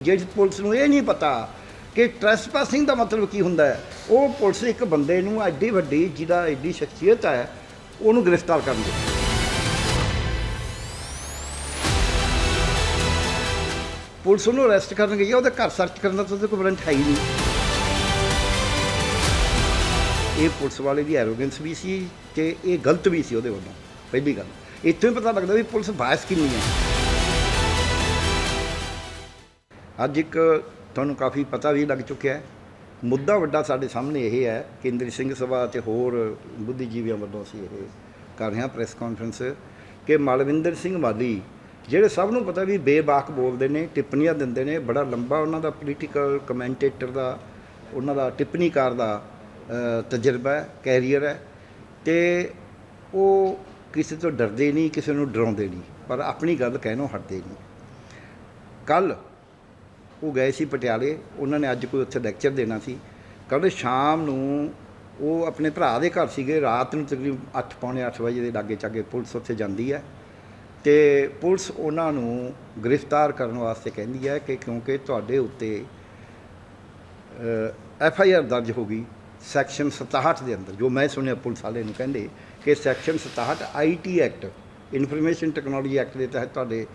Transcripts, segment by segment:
ਜਿਹੜੀ ਪੁਲਿਸ ਨੂੰ ਇਹ ਨਹੀਂ ਪਤਾ ਕਿ ਟ੍ਰੈਸਪਾਸਿੰਗ ਦਾ ਮਤਲਬ ਕੀ ਹੁੰਦਾ ਹੈ ਉਹ ਪੁਲਿਸ ਇੱਕ ਬੰਦੇ ਨੂੰ ਐਡੀ ਵੱਡੀ ਜਿਹਦਾ ਐਡੀ ਸ਼ਖਸੀਅਤ ਹੈ ਉਹਨੂੰ ਗ੍ਰਿਫਤਾਰ ਕਰਨ ਦੀ। ਪੁਲਿਸ ਉਹਨੂੰ ਅਰੈਸਟ ਕਰਨ ਗਈ ਹੈ, ਉਹਦੇ ਘਰ ਸਰਚ ਕਰਨ ਦਾ ਤਾਂ ਉਹਦੇ ਕੋਲ ਵਾਰੰਟ ਹੈ ਹੀ ਨਹੀਂ। ਇਹ ਪੁਲਿਸ ਵਾਲੇ ਦੀ ਐਰੋਗੈਂਸ ਵੀ ਸੀ ਤੇ ਇਹ ਗਲਤ ਵੀ ਸੀ ਉਹਦੇ ਵੱਲੋਂ ਪਹਿਲੀ ਗੱਲ। ਇੱਥੋਂ ਹੀ ਪਤਾ ਲੱਗਦਾ ਵੀ ਪੁਲਿਸ ਬਾਇਸ ਕਿੰਨੀ ਹੈ। ਅੱਜ ਇੱਕ ਤੁਹਾਨੂੰ ਕਾਫੀ ਪਤਾ ਵੀ ਲੱਗ ਚੁੱਕਿਆ ਹੈ। ਮੁੱਦਾ ਵੱਡਾ ਸਾਡੇ ਸਾਹਮਣੇ ਇਹ ਹੈ, ਕੇਂਦਰੀ ਸਿੰਘ ਸਭਾ ਤੇ ਹੋਰ ਬੁੱਧੀਜੀਵੀਆਂ ਵੱਲੋਂ ਅਸੀਂ ਇਹ ਕਰ ਰਹੇ ਹਾਂ ਪ੍ਰੈਸ ਕਾਨਫਰੰਸ ਕਿ ਮਲਵਿੰਦਰ ਸਿੰਘ ਵਾਲੀ ਜਿਹੜੇ ਸਭ ਨੂੰ ਪਤਾ ਵੀ ਬੇਬਾਕ ਬੋਲਦੇ ਨੇ, ਟਿੱਪਣੀਆਂ ਦਿੰਦੇ ਨੇ, ਬੜਾ ਲੰਬਾ ਉਹਨਾਂ ਦਾ ਪੋਲੀਟੀਕਲ ਕਮੈਂਟੇਟਰ ਦਾ, ਉਹਨਾਂ ਦਾ ਟਿੱਪਣੀਕਾਰ ਦਾ ਤਜਰਬਾ ਹੈ ਕੈਰੀਅਰ ਹੈ। ਤੇ ਉਹ ਕਿਸੇ ਤੋਂ ਡਰਦੇ ਨਹੀਂ, ਕਿਸੇ ਨੂੰ ਡਰਾਉਂਦੇ ਨਹੀਂ, ਪਰ ਆਪਣੀ ਗੱਲ ਕਹਿਣੋਂ ਹਟਦੇ ਨਹੀਂ। ਕੱਲ ਉਹ ਗਏ ਸੀ ਪਟਿਆਲੇ, ਉਹਨਾਂ ਨੇ ਅੱਜ ਕੋਈ ਉੱਥੇ ਲੈਕਚਰ ਦੇਣਾ ਸੀ। ਕੱਲ ਸ਼ਾਮ ਨੂੰ ਉਹ ਆਪਣੇ ਭਰਾ ਦੇ ਘਰ ਸੀਗੇ, ਰਾਤ ਨੂੰ ਤਕਰੀਬਨ 8 ਪੌਣੇ 8 ਵਜੇ ਦੇ ਲਾਗੇ ਚਾਗੇ ਪੁਲਿਸ ਉੱਥੇ ਜਾਂਦੀ ਹੈ। ਤੇ ਪੁਲਿਸ ਉਹਨਾਂ ਨੂੰ ਗ੍ਰਿਫਤਾਰ ਕਰਨ ਵਾਸਤੇ ਕਹਿੰਦੀ ਹੈ ਕਿ ਕਿਉਂਕਿ ਤੁਹਾਡੇ ਉੱਤੇ ਐਫ ਆਈ ਆਰ ਦਰਜ ਹੋ ਗਈ ਸੈਕਸ਼ਨ 67 ਦੇ ਅੰਦਰ, ਜੋ ਮੈਂ ਸੁਣਿਆ ਪੁਲਿਸ ਵਾਲੇ ਨੂੰ ਕਹਿੰਦੇ ਕਿ section 67 I T act, information technology act ਦੇ ਤਹਿਤ ਤੁਹਾਡੇ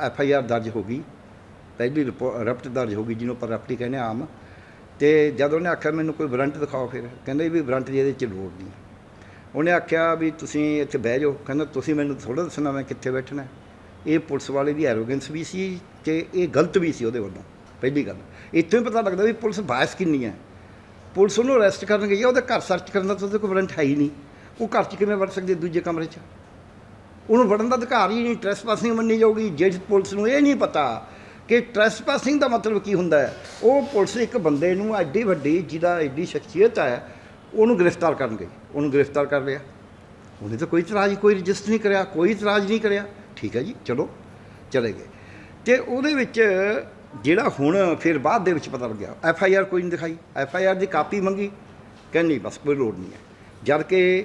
ਐਫ ਆਈ ਆਰ ਦਰਜ ਹੋ ਗਈ। ਪਹਿਲੀ ਰਪਟ ਦਰਜ ਹੋ ਗਈ, ਜਿਹਨੂੰ ਆਪਾਂ ਰਪਟੀ ਕਹਿੰਦੇ ਹਾਂ ਆਮ। ਤੇ ਜਦ ਉਹਨੇ ਆਖਿਆ, ਮੈਨੂੰ ਕੋਈ ਵਾਰੰਟ ਦਿਖਾਓ ਫਿਰ। ਕਹਿੰਦੇ ਵੀ ਵਾਰੰਟ ਦੀ ਇਹਦੇ ਚ ਲੋੜ ਨਹੀਂ। ਉਹਨੇ ਆਖਿਆ ਵੀ ਤੁਸੀਂ ਇੱਥੇ ਬਹਿ ਜਾਓ। ਕਹਿੰਦਾ, ਤੁਸੀਂ ਮੈਨੂੰ ਥੋੜਾ ਦੱਸਣਾ, ਮੈਂ ਕਿੱਥੇ ਬੈਠਣਾ ਇਹ ਪੁਲਿਸ ਵਾਲੇ ਦੀ ਐਰੋਗੈਂਸ ਵੀ ਸੀ ਤੇ ਇਹ ਗਲਤ ਵੀ ਸੀ ਉਹਦੇ ਵੱਲੋਂ, ਪਹਿਲੀ ਗੱਲ। ਇੱਥੋਂ ਹੀ ਪਤਾ ਲੱਗਦਾ ਵੀ ਪੁਲਿਸ ਬਾਇਸ ਕਿੰਨੀ ਹੈ। ਪੁਲਿਸ ਉਹਨੂੰ ਅਰੈਸਟ ਕਰਨ ਗਈ ਹੈ, ਉਹਦੇ ਘਰ ਸਰਚ ਕਰਨ ਦਾ ਤਾਂ ਉਹਦੇ ਕੋਲ ਵਾਰੰਟ ਹੈ ਹੀ ਨਹੀਂ। ਉਹ ਘਰ 'ਚ ਕਿਵੇਂ ਵੜ ਸਕਦੀ ਦੂਜੇ ਕਮਰੇ 'ਚ? ਉਹਨੂੰ ਵੜਨ ਦਾ ਅਧਿਕਾਰ ਹੀ ਨਹੀਂ ਟ੍ਰੈਸਪਾਸਿੰਗ ਮੰਨੀ ਜਾਊਗੀ ਜਿਹੜੀ ਪੁਲਿਸ ਨੂੰ ਇਹ ਨਹੀਂ ਪਤਾ ਕਿ ਟ੍ਰੈਸਪਾਸਿੰਗ ਦਾ ਮਤਲਬ ਕੀ ਹੁੰਦਾ ਹੈ। ਉਹ ਪੁਲਿਸ ਇੱਕ ਬੰਦੇ ਨੂੰ ਐਡੀ ਵੱਡੀ ਜਿਹਦਾ ਐਡੀ ਸ਼ਖਸੀਅਤ ਹੈ, ਉਹਨੂੰ ਗ੍ਰਿਫਤਾਰ ਕਰਨ ਗਈ ਉਹਨੂੰ ਗ੍ਰਿਫਤਾਰ ਕਰ ਲਿਆ। ਉਹਨੇ ਤਾਂ ਕੋਈ ਇਤਰਾਜ਼, ਕੋਈ ਰਜਿਸਟਰ ਨਹੀਂ ਕਰਿਆ, ਕੋਈ ਇਤਰਾਜ਼ ਨਹੀਂ ਕਰਿਆ। ਠੀਕ ਹੈ ਜੀ, ਚਲੋ, ਚਲੇ ਗਏ। ਤੇ ਉਹਦੇ ਵਿੱਚ ਜਿਹੜਾ ਹੁਣ ਫਿਰ ਬਾਅਦ ਦੇ ਵਿੱਚ ਪਤਾ ਲੱਗਿਆ, ਐਫ ਆਈ ਆਰ ਕੋਈ ਨਹੀਂ ਦਿਖਾਈ। ਐਫ ਆਈ ਆਰ ਦੀ ਕਾਪੀ ਮੰਗੀ। ਕਹਿੰਦੀ, ਬਸ ਕੋਈ ਲੋੜ ਨਹੀਂ ਹੈ। ਜਦ ਕਿ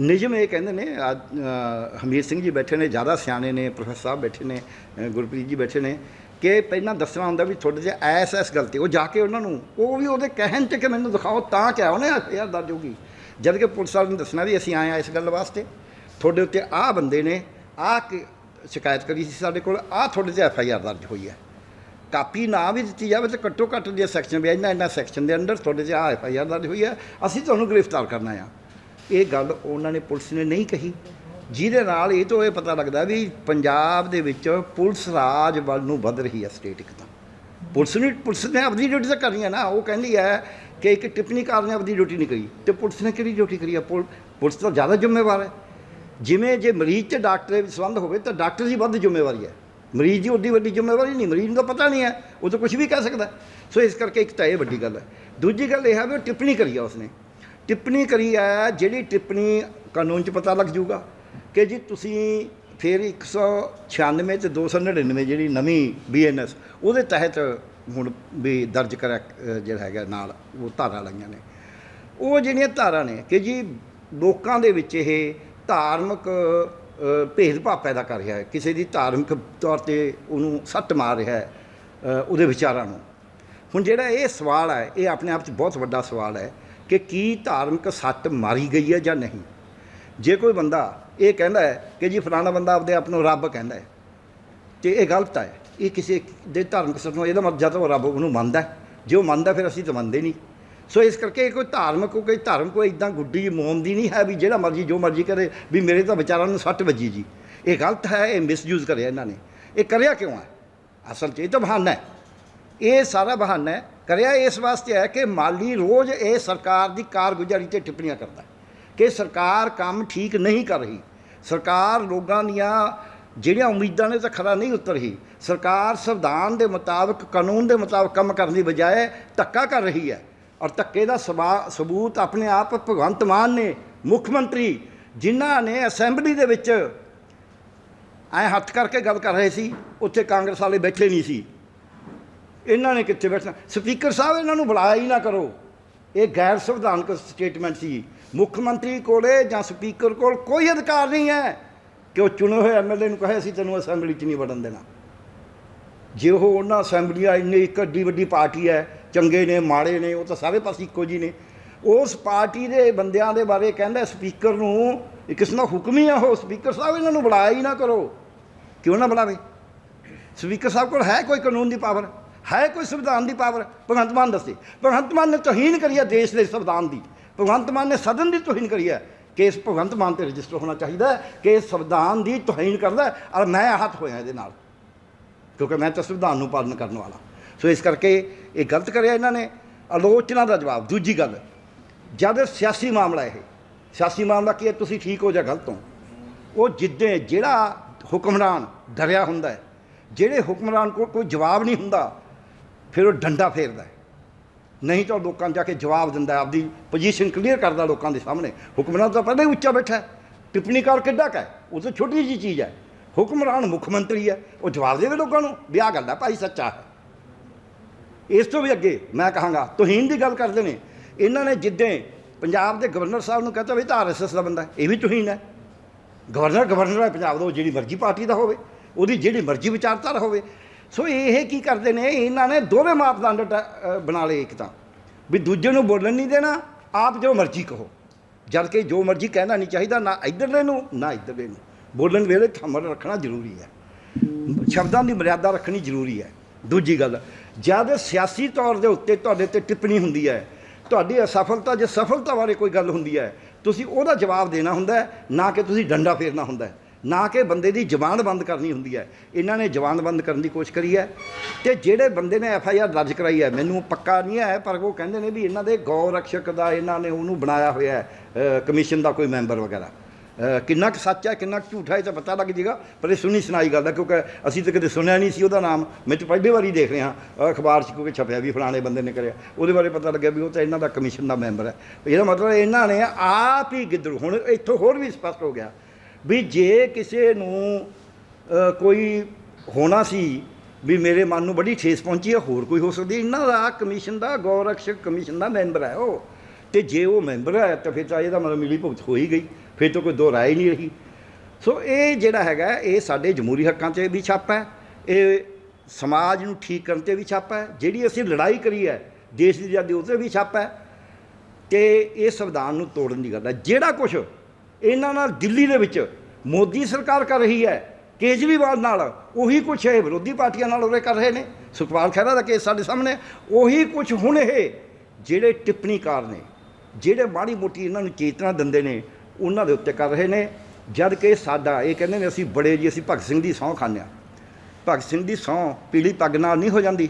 ਨਿਯਮ ਇਹ ਕਹਿੰਦੇ ਨੇ ਅੱਜ, ਅ, ਹਮੀਰ ਸਿੰਘ ਜੀ ਬੈਠੇ ਨੇ ਜ਼ਿਆਦਾ ਸਿਆਣੇ ਨੇ ਪ੍ਰੋਫੈਸਰ ਸਾਹਿਬ ਬੈਠੇ ਨੇ ਗੁਰਪ੍ਰੀਤ ਜੀ ਬੈਠੇ ਨੇ ਕਿ ਪਹਿਲਾਂ ਦੱਸਣਾ ਹੁੰਦਾ ਵੀ ਤੁਹਾਡੇ 'ਚ ਐਸ ਐਸ ਗਲਤੀ ਉਹ ਜਾ ਕੇ ਉਹਨਾਂ ਨੂੰ ਉਹ ਵੀ ਉਹਦੇ ਕਹਿਣ 'ਚ ਕਿ ਮੈਨੂੰ ਦਿਖਾਓ ਤਾਂ ਕਿਹਾ ਉਹਨੇ ਯਾਰ ਦਰਜ ਹੋਗੀ ਜਦ ਕਿ ਪੁਲਿਸ ਵਾਲੇ ਨੇ ਦੱਸਣਾ ਵੀ ਅਸੀਂ ਆਏ ਆ ਇਸ ਗੱਲ ਵਾਸਤੇ। ਤੁਹਾਡੇ ਉੱਤੇ ਆਹ ਬੰਦੇ ਨੇ ਆਹ ਸ਼ਿਕਾਇਤ ਕਰੀ ਸੀ ਸਾਡੇ ਕੋਲ ਆਹ ਤੁਹਾਡੇ 'ਚ ਐਫ ਆਈ ਆਰ ਦਰਜ ਹੋਈ ਹੈ। ਕਾਪੀ ਨਾ ਵੀ ਦਿੱਤੀ ਜਾਵੇ ਤਾਂ ਘੱਟੋ ਘੱਟ ਦੇ ਸੈਕਸ਼ਨ ਵੀ ਇੰਨਾ ਇੰਨਾ ਸੈਕਸ਼ਨ ਦੇ ਅੰਡਰ ਤੁਹਾਡੇ 'ਚ ਆਹ ਐਫ ਆਈ ਆਰ ਦਰਜ ਹੋਈ ਹੈ ਅਸੀਂ ਤੁਹਾਨੂੰ ਗ੍ਰਿਫਤਾਰ ਕਰਨਾ ਆ। ਇਹ ਗੱਲ ਉਹਨਾਂ ਨੇ ਪੁਲਿਸ ਨੇ ਨਹੀਂ ਕਹੀ। ਜਿਹਦੇ ਨਾਲ ਇਹ ਤੋਂ ਇਹ ਪਤਾ ਲੱਗਦਾ ਵੀ ਪੰਜਾਬ ਦੇ ਵਿੱਚ ਪੁਲਿਸ ਰਾਜ ਵੱਲ ਨੂੰ ਵੱਧ ਰਹੀ ਹੈ ਸਟੇਟ ਇੱਕ ਤਾਂ। ਪੁਲਿਸ ਨੇ ਪੁਲਿਸ ਨੇ ਆਪਣੀ ਡਿਊਟੀ ਤਾਂ ਕਰਨੀ ਹੈ ਨਾ, ਉਹ ਕਹਿੰਦੀ ਹੈ ਕਿ ਇੱਕ ਟਿੱਪਣੀਕਾਰ ਨੇ ਆਪਣੀ ਡਿਊਟੀ ਨਹੀਂ ਕਰੀ ਤੇ ਪੁਲਿਸ ਨੇ ਕਿਹੜੀ ਡਿਊਟੀ ਕਰੀ ਹੈ? ਪੁਲ- ਪੁਲਿਸ ਤਾਂ ਜ਼ਿਆਦਾ ਜ਼ਿੰਮੇਵਾਰ ਹੈ। ਜਿਵੇਂ ਜੇ ਮਰੀਜ਼ ਤੇ ਡਾਕਟਰ ਦੇ ਸੰਬੰਧ ਹੋਵੇ ਤਾਂ ਡਾਕਟਰ ਦੀ ਵੱਧ ਜ਼ਿੰਮੇਵਾਰੀ ਹੈ। ਮਰੀਜ਼ ਦੀ ਉੱਡੀ ਵੱਡੀ ਜ਼ਿੰਮੇਵਾਰੀ ਨਹੀਂ, ਮਰੀਜ਼ ਨੂੰ ਤਾਂ ਪਤਾ ਨਹੀਂ ਹੈ, ਉਹ ਤਾਂ ਕੁਝ ਵੀ ਕਹਿ ਸਕਦਾ। ਸੋ ਇਸ ਕਰਕੇ ਇੱਕ ਤਾਂ ਇਹ ਵੱਡੀ ਗੱਲ ਹੈ। ਦੂਜੀ ਗੱਲ ਇਹ ਹੈ ਵੀ ਉਹ ਟਿੱਪਣੀ ਕਰੀ ਆ ਉਸਨੇ। ਟਿੱਪਣੀ ਕਰੀ ਹੈ ਜਿਹੜੀ ਟਿੱਪਣੀ ਕਾਨੂੰਨ 'ਚ ਪਤਾ ਲੱਗ ਜੂਗਾ ਕਿ ਜੀ ਤੁਸੀਂ ਫਿਰ 196 ਤੇ 299 ਜਿਹੜੀ ਨਵੀਂ ਬੀਐਨਐਸ ਉਹਦੇ ਤਹਿਤ ਹੁਣ ਵੀ ਦਰਜ ਕਰਿਆ ਜਿਹੜਾ ਹੈਗਾ ਨਾਲ, ਉਹ ਧਾਰਾ ਲਾਈਆਂ ਨੇ। ਉਹ ਜਿਹੜੀਆਂ ਧਾਰਾ ਨੇ ਕਿ ਜੀ ਲੋਕਾਂ ਦੇ ਵਿੱਚ ਇਹ ਧਾਰਮਿਕ ਭੇਦਭਾਵ ਪੈਦਾ ਕਰ ਰਿਹਾ ਹੈ। ਕਿਸੇ ਦੀ ਧਾਰਮਿਕ ਤੌਰ ਤੇ ਉਹਨੂੰ ਸੱਟ ਮਾਰ ਰਿਹਾ ਹੈ ਉਹਦੇ ਵਿਚਾਰਾਂ ਨੂੰ। ਹੁਣ ਜਿਹੜਾ ਇਹ ਸਵਾਲ ਹੈ, ਇਹ ਆਪਣੇ ਆਪ 'ਚ ਬਹੁਤ ਵੱਡਾ ਸਵਾਲ ਹੈ ਕਿ ਕੀ ਧਾਰਮਿਕ ਸੱਟ ਮਾਰੀ ਗਈ ਹੈ ਜਾਂ ਨਹੀਂ। ਜੇ ਕੋਈ ਬੰਦਾ ਇਹ ਕਹਿੰਦਾ ਹੈ ਕਿ ਜੀ ਫਲਾਣਾ ਬੰਦਾ ਆਪਦੇ ਆਪ ਨੂੰ ਰੱਬ ਕਹਿੰਦਾ ਹੈ, ਤੇ ਇਹ ਗਲਤ ਹੈ। ਇਹ ਕਿਸੇ ਦੇ ਧਾਰਮਿਕ ਸੱਟ ਨੂੰ, ਇਹਦਾ ਮਤਲਬ ਜਾਂ ਤਾਂ ਉਹ ਰੱਬ ਉਹਨੂੰ ਮੰਨਦਾ ਜੇ ਉਹ ਮੰਨਦਾ, ਫਿਰ ਅਸੀਂ ਤਾਂ ਮੰਨਦੇ ਨਹੀਂ। ਸੋ ਇਸ ਕਰਕੇ ਇਹ ਕੋਈ ਧਾਰਮਿਕ, ਕੋਈ ਧਰਮ ਕੋਈ ਇਦਾਂ ਗੁੱਡੀ ਮੋਮ ਦੀ ਨਹੀਂ ਹੈ ਵੀ ਜਿਹੜਾ ਮਰਜ਼ੀ, ਜੋ ਮਰਜ਼ੀ ਕਰੇ ਵੀ ਮੇਰੇ ਤਾਂ ਵਿਚਾਰਾਂ ਨੂੰ ਸੱਟ ਵੱਜੀ ਜੀ। ਇਹ ਗਲਤ ਹੈ, ਇਹ ਮਿਸਯੂਜ਼ ਕਰਿਆ ਇਹਨਾਂ ਨੇ। ਇਹ ਕਰਿਆ ਕਿਉਂ ਹੈ? ਅਸਲ 'ਚ ਇਹ ਤਾਂ ਬਹਾਨਾ ਹੈ। ਇਹ ਸਾਰਾ ਬਹਾਨਾ ਹੈ। ਕਰਿਆ ਇਸ ਵਾਸਤੇ ਹੈ ਕਿ ਮਾਲੀ ਰੋਜ਼ ਇਹ ਸਰਕਾਰ ਦੀ ਕਾਰਗੁਜ਼ਾਰੀ ਤੇ ਟਿੱਪਣੀਆਂ ਕਰਦਾ ਕਿ ਸਰਕਾਰ ਕੰਮ ਠੀਕ ਨਹੀਂ ਕਰ ਰਹੀ। ਸਰਕਾਰ ਲੋਕਾਂ ਦੀਆਂ ਜਿਹੜੀਆਂ ਉਮੀਦਾਂ ਨੇ ਤਾਂ ਖਰਾ ਨਹੀਂ ਉਤਰ ਰਹੀ। ਸਰਕਾਰ ਸੰਵਿਧਾਨ ਦੇ ਮੁਤਾਬਕ, ਕਾਨੂੰਨ ਦੇ ਮੁਤਾਬਕ ਕੰਮ ਕਰਨ ਦੀ ਬਜਾਏ ਧੱਕਾ ਕਰ ਰਹੀ ਹੈ। ਔਰ ਧੱਕੇ ਦਾ ਸਬਾ- ਸਬੂਤ ਆਪਣੇ ਆਪ ਭਗਵੰਤ ਮਾਨ ਨੇ, ਮੁੱਖ ਮੰਤਰੀ, ਜਿਨ੍ਹਾਂ ਨੇ ਅਸੈਂਬਲੀ ਦੇ ਵਿੱਚ ਐ ਹੱਥ ਕਰਕੇ ਗੱਲ ਕਰ ਰਹੇ ਸੀ, ਉੱਥੇ ਕਾਂਗਰਸ ਵਾਲੇ ਬੈਠੇ ਨਹੀਂ ਸੀ। ਇਹਨਾਂ ਨੇ ਕਿੱਥੇ ਬੈਠਣਾ? ਸਪੀਕਰ ਸਾਹਿਬ, ਇਹਨਾਂ ਨੂੰ ਬੁਲਾਇਆ ਹੀ ਨਾ ਕਰੋ। ਇਹ ਗੈਰ ਸੰਵਿਧਾਨਕ ਸਟੇਟਮੈਂਟ ਸੀ। ਮੁੱਖ ਮੰਤਰੀ ਕੋਲੇ ਜਾਂ ਸਪੀਕਰ ਕੋਲ ਕੋਈ ਅਧਿਕਾਰ ਨਹੀਂ ਹੈ ਕਿ ਉਹ ਚੁਣੇ ਹੋਏ ਐਮਐਲਏ ਨੂੰ ਕਹੇ, ਅਸੀਂ ਤੈਨੂੰ ਅਸੈਂਬਲੀ 'ਚ ਨਹੀਂ ਵੜਨ ਦੇਣਾ। ਜੇ ਉਹ ਉਹਨਾਂ ਅਸੈਂਬਲੀ ਅਸੈਂਬਲੀਆਂ ਇੰਨੀ ਇੱਕ ਏਡੀ ਵੱਡੀ ਪਾਰਟੀ ਹੈ, ਚੰਗੇ ਨੇ, ਮਾੜੇ ਨੇ, ਉਹ ਤਾਂ ਸਾਰੇ ਪਾਸੇ ਇੱਕੋ ਜੀ ਨੇ। ਉਸ ਪਾਰਟੀ ਦੇ ਬੰਦਿਆਂ ਦੇ ਬਾਰੇ ਕਹਿੰਦਾ ਸਪੀਕਰ ਨੂੰ ਇਹ ਕਿਸ ਦਾ ਹੁਕਮ ਹੀ ਆ ਉਹ। ਸਪੀਕਰ ਸਾਹਿਬ, ਇਹਨਾਂ ਨੂੰ ਬੁਲਾਇਆ ਹੀ ਨਾ ਕਰੋ। ਕਿਉਂ ਨਾ ਬੁਲਾਵੇ? ਸਪੀਕਰ ਸਾਹਿਬ ਕੋਲ ਹੈ ਕੋਈ ਕਾਨੂੰਨ ਦੀ ਪਾਵਰ? ਹੈ ਕੋਈ ਸੰਵਿਧਾਨ ਦੀ ਪਾਵਰ? ਭਗਵੰਤ ਮਾਨ ਦੱਸੇ। ਭਗਵੰਤ ਮਾਨ ਨੇ ਤੋਹੀਨ ਕਰੀ ਹੈ ਦੇਸ਼ ਦੇ ਸੰਵਿਧਾਨ ਦੀ। ਭਗਵੰਤ ਮਾਨ ਨੇ ਸਦਨ ਦੀ ਤੋਹੀਨ ਕਰੀ ਹੈ ਕੇਸ ਭਗਵੰਤ ਮਾਨ ਤੇ ਰਜਿਸਟਰ ਹੋਣਾ ਚਾਹੀਦਾ ਕਿ ਇਹ ਸੰਵਿਧਾਨ ਦੀ ਤੋਹੀਨ ਕਰਦਾ ਔਰ ਮੈਂ ਆਹਤ ਹੋਇਆ ਇਹਦੇ ਨਾਲ। ਕਿਉਂਕਿ ਮੈਂ ਤਾਂ ਸੰਵਿਧਾਨ ਨੂੰ ਪਾਲਣ ਕਰਨ ਵਾਲਾ। ਸੋ ਇਸ ਕਰਕੇ ਇਹ ਗਲਤ ਕਰਿਆ ਇਹਨਾਂ ਨੇ। ਆਲੋਚਨਾ ਦਾ ਜਵਾਬ। ਦੂਜੀ ਗੱਲ, ਜਦ ਸਿਆਸੀ ਮਾਮਲਾ ਇਹ, ਸਿਆਸੀ ਮਾਮਲਾ ਕੀ ਹੈ? ਤੁਸੀਂ ਠੀਕ ਹੋ ਜਾਂ ਗਲਤ ਹੋ? ਉਹ ਜਿੱਦੇ ਜਿਹੜਾ ਹੁਕਮਰਾਨ ਡਰਿਆ ਹੁੰਦਾ ਹੈ, ਜਿਹੜੇ ਹੁਕਮਰਾਨ ਕੋਲ ਕੋਈ ਜਵਾਬ ਨਹੀਂ ਹੁੰਦਾ ਫਿਰ ਉਹ ਡੰਡਾ ਫੇਰਦਾ ਨਹੀਂ ਤਾਂ ਉਹ ਲੋਕਾਂ ਨੂੰ ਜਾ ਕੇ ਜਵਾਬ ਦਿੰਦਾ ਆਪਦੀ ਪੋਜੀਸ਼ਨ ਕਲੀਅਰ ਕਰਦਾ ਲੋਕਾਂ ਦੇ ਸਾਹਮਣੇ। ਹੁਕਮਰਾਨ ਤਾਂ ਪਹਿਲਾਂ ਹੀ ਉੱਚਾ ਬੈਠਾ ਹੈ। ਟਿੱਪਣੀਕਾਰ ਕਿੱਡਾ ਕੁ ਉਹ ਤਾਂ ਛੋਟੀ ਜਿਹੀ ਚੀਜ਼ ਹੈ। ਹੁਕਮਰਾਨ ਮੁੱਖ ਮੰਤਰੀ ਹੈ। ਉਹ ਜਵਾਬ ਦੇਵੇ ਲੋਕਾਂ ਨੂੰ ਵੀ ਆਹ ਗੱਲ ਹੈ, ਭਾਈ ਸੱਚਾ ਹੈ। ਇਸ ਤੋਂ ਵੀ ਅੱਗੇ ਮੈਂ ਕਹਾਂਗਾ, ਤੋਹੀਨ ਦੀ ਗੱਲ ਕਰਦੇ ਨੇ। ਇਹਨਾਂ ਨੇ ਜਿੱਦਾਂ ਪੰਜਾਬ ਦੇ ਗਵਰਨਰ ਸਾਹਿਬ ਨੂੰ ਕਹਤਾ ਵੀ ਤਾਂ ਆਰਐਸਐਸ ਦਾ ਬੰਦਾ ਇਹ ਵੀ ਤੋਹੀਨ ਹੈ। ਗਵਰਨਰ ਗਵਰਨਰ ਹੈ ਪੰਜਾਬ ਦਾ, ਉਹ ਜਿਹੜੀ ਮਰਜ਼ੀ ਪਾਰਟੀ ਦਾ ਹੋਵੇ, ਉਹਦੀ ਜਿਹੜੀ ਮਰਜ਼ੀ ਵਿਚਾਰਧਾਰਾ ਹੋਵੇ। ਸੋ ਇਹ ਕੀ ਕਰਦੇ ਨੇ, ਇਹਨਾਂ ਨੇ ਦੋਵੇਂ ਮਾਪਦੰਡ ਟ- ਬਣਾ ਲਏ ਇੱਕ ਤਾਂ। ਵੀ ਦੂਜੇ ਨੂੰ ਬੋਲਣ ਨਹੀਂ ਦੇਣਾ, ਆਪ ਜੋ ਮਰਜ਼ੀ ਕਹੋ। ਜਦ ਕਿ ਜੋ ਮਰਜ਼ੀ ਕਹਿਣਾ ਨਹੀਂ ਚਾਹੀਦਾ, ਨਾ ਇੱਧਰਲੇ ਨੂੰ, ਨਾ ਇੱਧਰਲੇ ਨੂੰ। ਬੋਲਣ ਵੇਲੇ ਥੰਮਰ ਰੱਖਣਾ ਜ਼ਰੂਰੀ ਹੈ। ਸ਼ਬਦਾਂ ਦੀ ਮਰਿਆਦਾ ਰੱਖਣੀ ਜ਼ਰੂਰੀ ਹੈ। ਦੂਜੀ ਗੱਲ, ਜਦ ਸਿਆਸੀ ਤੌਰ ਦੇ ਉੱਤੇ ਤੁਹਾਡੇ ਤੇ ਟਿੱਪਣੀ ਹੁੰਦੀ ਹੈ, ਤੁਹਾਡੀ ਅਸਫਲਤਾ ਜੇ ਸਫਲਤਾ ਬਾਰੇ ਕੋਈ ਗੱਲ ਹੁੰਦੀ ਹੈ, ਤੁਸੀਂ ਉਹਦਾ ਜਵਾਬ ਦੇਣਾ ਹੁੰਦਾ ਨਾ ਕਿ ਤੁਸੀਂ ਡੰਡਾ ਫੇਰਨਾ ਹੁੰਦਾ ਹੈ। ਨਾ ਕਿ ਬੰਦੇ ਦੀ ਜ਼ਬਾਨ ਬੰਦ ਕਰਨੀ ਹੁੰਦੀ ਹੈ। ਇਹਨਾਂ ਨੇ ਜ਼ਬਾਨ ਬੰਦ ਕਰਨ ਦੀ ਕੋਸ਼ਿਸ਼ ਕਰੀ ਹੈ ਤੇ ਜਿਹੜੇ ਬੰਦੇ ਨੇ ਐਫ ਆਈ ਆਰ ਦਰਜ ਕਰਾਈ ਹੈ, ਮੈਨੂੰ ਪੱਕਾ ਨਹੀਂ ਹੈ, ਪਰ ਉਹ ਕਹਿੰਦੇ ਨੇ ਵੀ ਇਹਨਾਂ ਦੇ ਗੌ ਰਕਸ਼ਕ ਦਾ, ਇਹਨਾਂ ਨੇ ਉਹਨੂੰ ਬਣਾਇਆ ਹੋਇਆ ਹੈ ਕਮਿਸ਼ਨ ਦਾ ਕੋਈ ਮੈਂਬਰ ਵਗੈਰਾ। ਕਿੰਨਾ ਕੁ ਸੱਚ ਹੈ, ਕਿੰਨਾ ਕੁ ਝੂਠ ਹੈ, ਇਹ ਤਾਂ ਪਤਾ ਲੱਗ ਜੇਗਾ, ਪਰ ਇਹ ਸੁਣੀ ਸੁਣਾਈ ਗੱਲ ਹੈ, ਕਿਉਂਕਿ ਅਸੀਂ ਤਾਂ ਕਦੇ ਸੁਣਿਆ ਨਹੀਂ ਸੀ ਉਹਦਾ ਨਾਮ। ਮੈਂ ਤਾਂ ਪਹਿਲੀ ਵਾਰੀ ਦੇਖ ਰਿਹਾ, ਅਖਬਾਰ 'ਚ ਕਿਉਂਕਿ ਛਪਿਆ ਵੀ ਫਲਾਣੇ ਬੰਦੇ ਨੇ ਕਰਿਆ। ਉਹਦੇ ਬਾਰੇ ਪਤਾ ਲੱਗਿਆ ਵੀ ਉਹ ਤਾਂ ਇਹਨਾਂ ਦਾ ਕਮਿਸ਼ਨ ਦਾ ਮੈਂਬਰ ਹੈ। ਇਹਦਾ ਮਤਲਬ ਇਹਨਾਂ ਨੇ ਆਪ ਹੀ ਗਿੱਦੜੂ ਹੁਣ ਇੱਥੋਂ ਹੋਰ ਵੀ ਸਪਸ਼ਟ ਹੋ ਗਿਆ ਵੀ ਜੇ ਕਿਸੇ ਨੂੰ ਕੋਈ ਹੋਣਾ ਸੀ ਵੀ ਮੇਰੇ ਮਨ ਨੂੰ ਬੜੀ ਠੇਸ ਪਹੁੰਚੀ ਹੈ ਹੋਰ ਕੋਈ ਹੋ ਸਕਦੀ ਇਹਨਾਂ ਦਾ ਕਮਿਸ਼ਨ ਦਾ ਗੌਰਕਸ਼ਕ ਕਮਿਸ਼ਨ ਦਾ ਮੈਂਬਰ ਹੈ ਉਹ। ਤੇ ਜੇ ਉਹ ਮੈਂਬਰ ਹੈ ਤਾਂ ਫਿਰ ਤਾਂ ਇਹਦਾ ਮਤਲਬ ਮਿਲੀ ਭੁਗਤ ਹੋ ਹੀ ਗਈ, ਫਿਰ ਤਾਂ ਕੋਈ ਦੋ ਰਾਏ ਨਹੀਂ ਰਹੀ। ਸੋ ਇਹ ਜਿਹੜਾ ਹੈਗਾ, ਇਹ ਸਾਡੇ ਜਮਹੂਰੀ ਹੱਕਾਂ 'ਤੇ ਵੀ ਛਾਪਾ ਹੈ। ਇਹ ਸਮਾਜ ਨੂੰ ਠੀਕ ਕਰਨ 'ਤੇ ਵੀ ਛਾਪਾ ਹੈ। ਜਿਹੜੀ ਅਸੀਂ ਲੜਾਈ ਕਰੀ ਹੈ, ਦੇਸ਼ ਦੀ ਆਜ਼ਾਦੀ ਉਹ 'ਤੇ ਵੀ ਛਾਪਾ ਹੈ। ਤੇ ਇਹ ਸੰਵਿਧਾਨ ਨੂੰ ਤੋੜਨ ਦੀ ਗੱਲ ਹੈ। ਜਿਹੜਾ ਕੁਝ ਇਹਨਾਂ ਨਾਲ ਦਿੱਲੀ ਦੇ ਵਿੱਚ ਮੋਦੀ ਸਰਕਾਰ ਕਰ ਰਹੀ ਹੈ, ਕੇਜਰੀਵਾਲ ਨਾਲ, ਉਹੀ ਕੁਛ ਇਹ ਵਿਰੋਧੀ ਪਾਰਟੀਆਂ ਨਾਲ ਉਰੇ ਕਰ ਰਹੇ ਨੇ। ਸੁਖਪਾਲ ਖਹਿਰਾ ਦਾ ਕੇਸ ਸਾਡੇ ਸਾਹਮਣੇ, ਉਹੀ ਕੁਛ ਹੁਣ ਇਹ ਜਿਹੜੇ ਟਿੱਪਣੀਕਾਰ ਨੇ, ਜਿਹੜੇ ਮਾੜੀ ਮੋਟੀ ਇਹਨਾਂ ਨੂੰ ਚੇਤਨਾ ਦਿੰਦੇ ਨੇ, ਉਹਨਾਂ ਦੇ ਉੱਤੇ ਕਰ ਰਹੇ ਨੇ। ਜਦ ਕਿ ਸਾਡਾ ਇਹ ਕਹਿੰਦੇ ਨੇ, ਅਸੀਂ ਬੜੇ ਜੀ, ਅਸੀਂ ਭਗਤ ਸਿੰਘ ਦੀ ਸਹੁੰ ਖਾਂਦੇ ਹਾਂ। ਭਗਤ ਸਿੰਘ ਦੀ ਸਹੁੰ ਪੀਲੀ ਪੱਗ ਨਾਲ ਨਹੀਂ ਹੋ ਜਾਂਦੀ।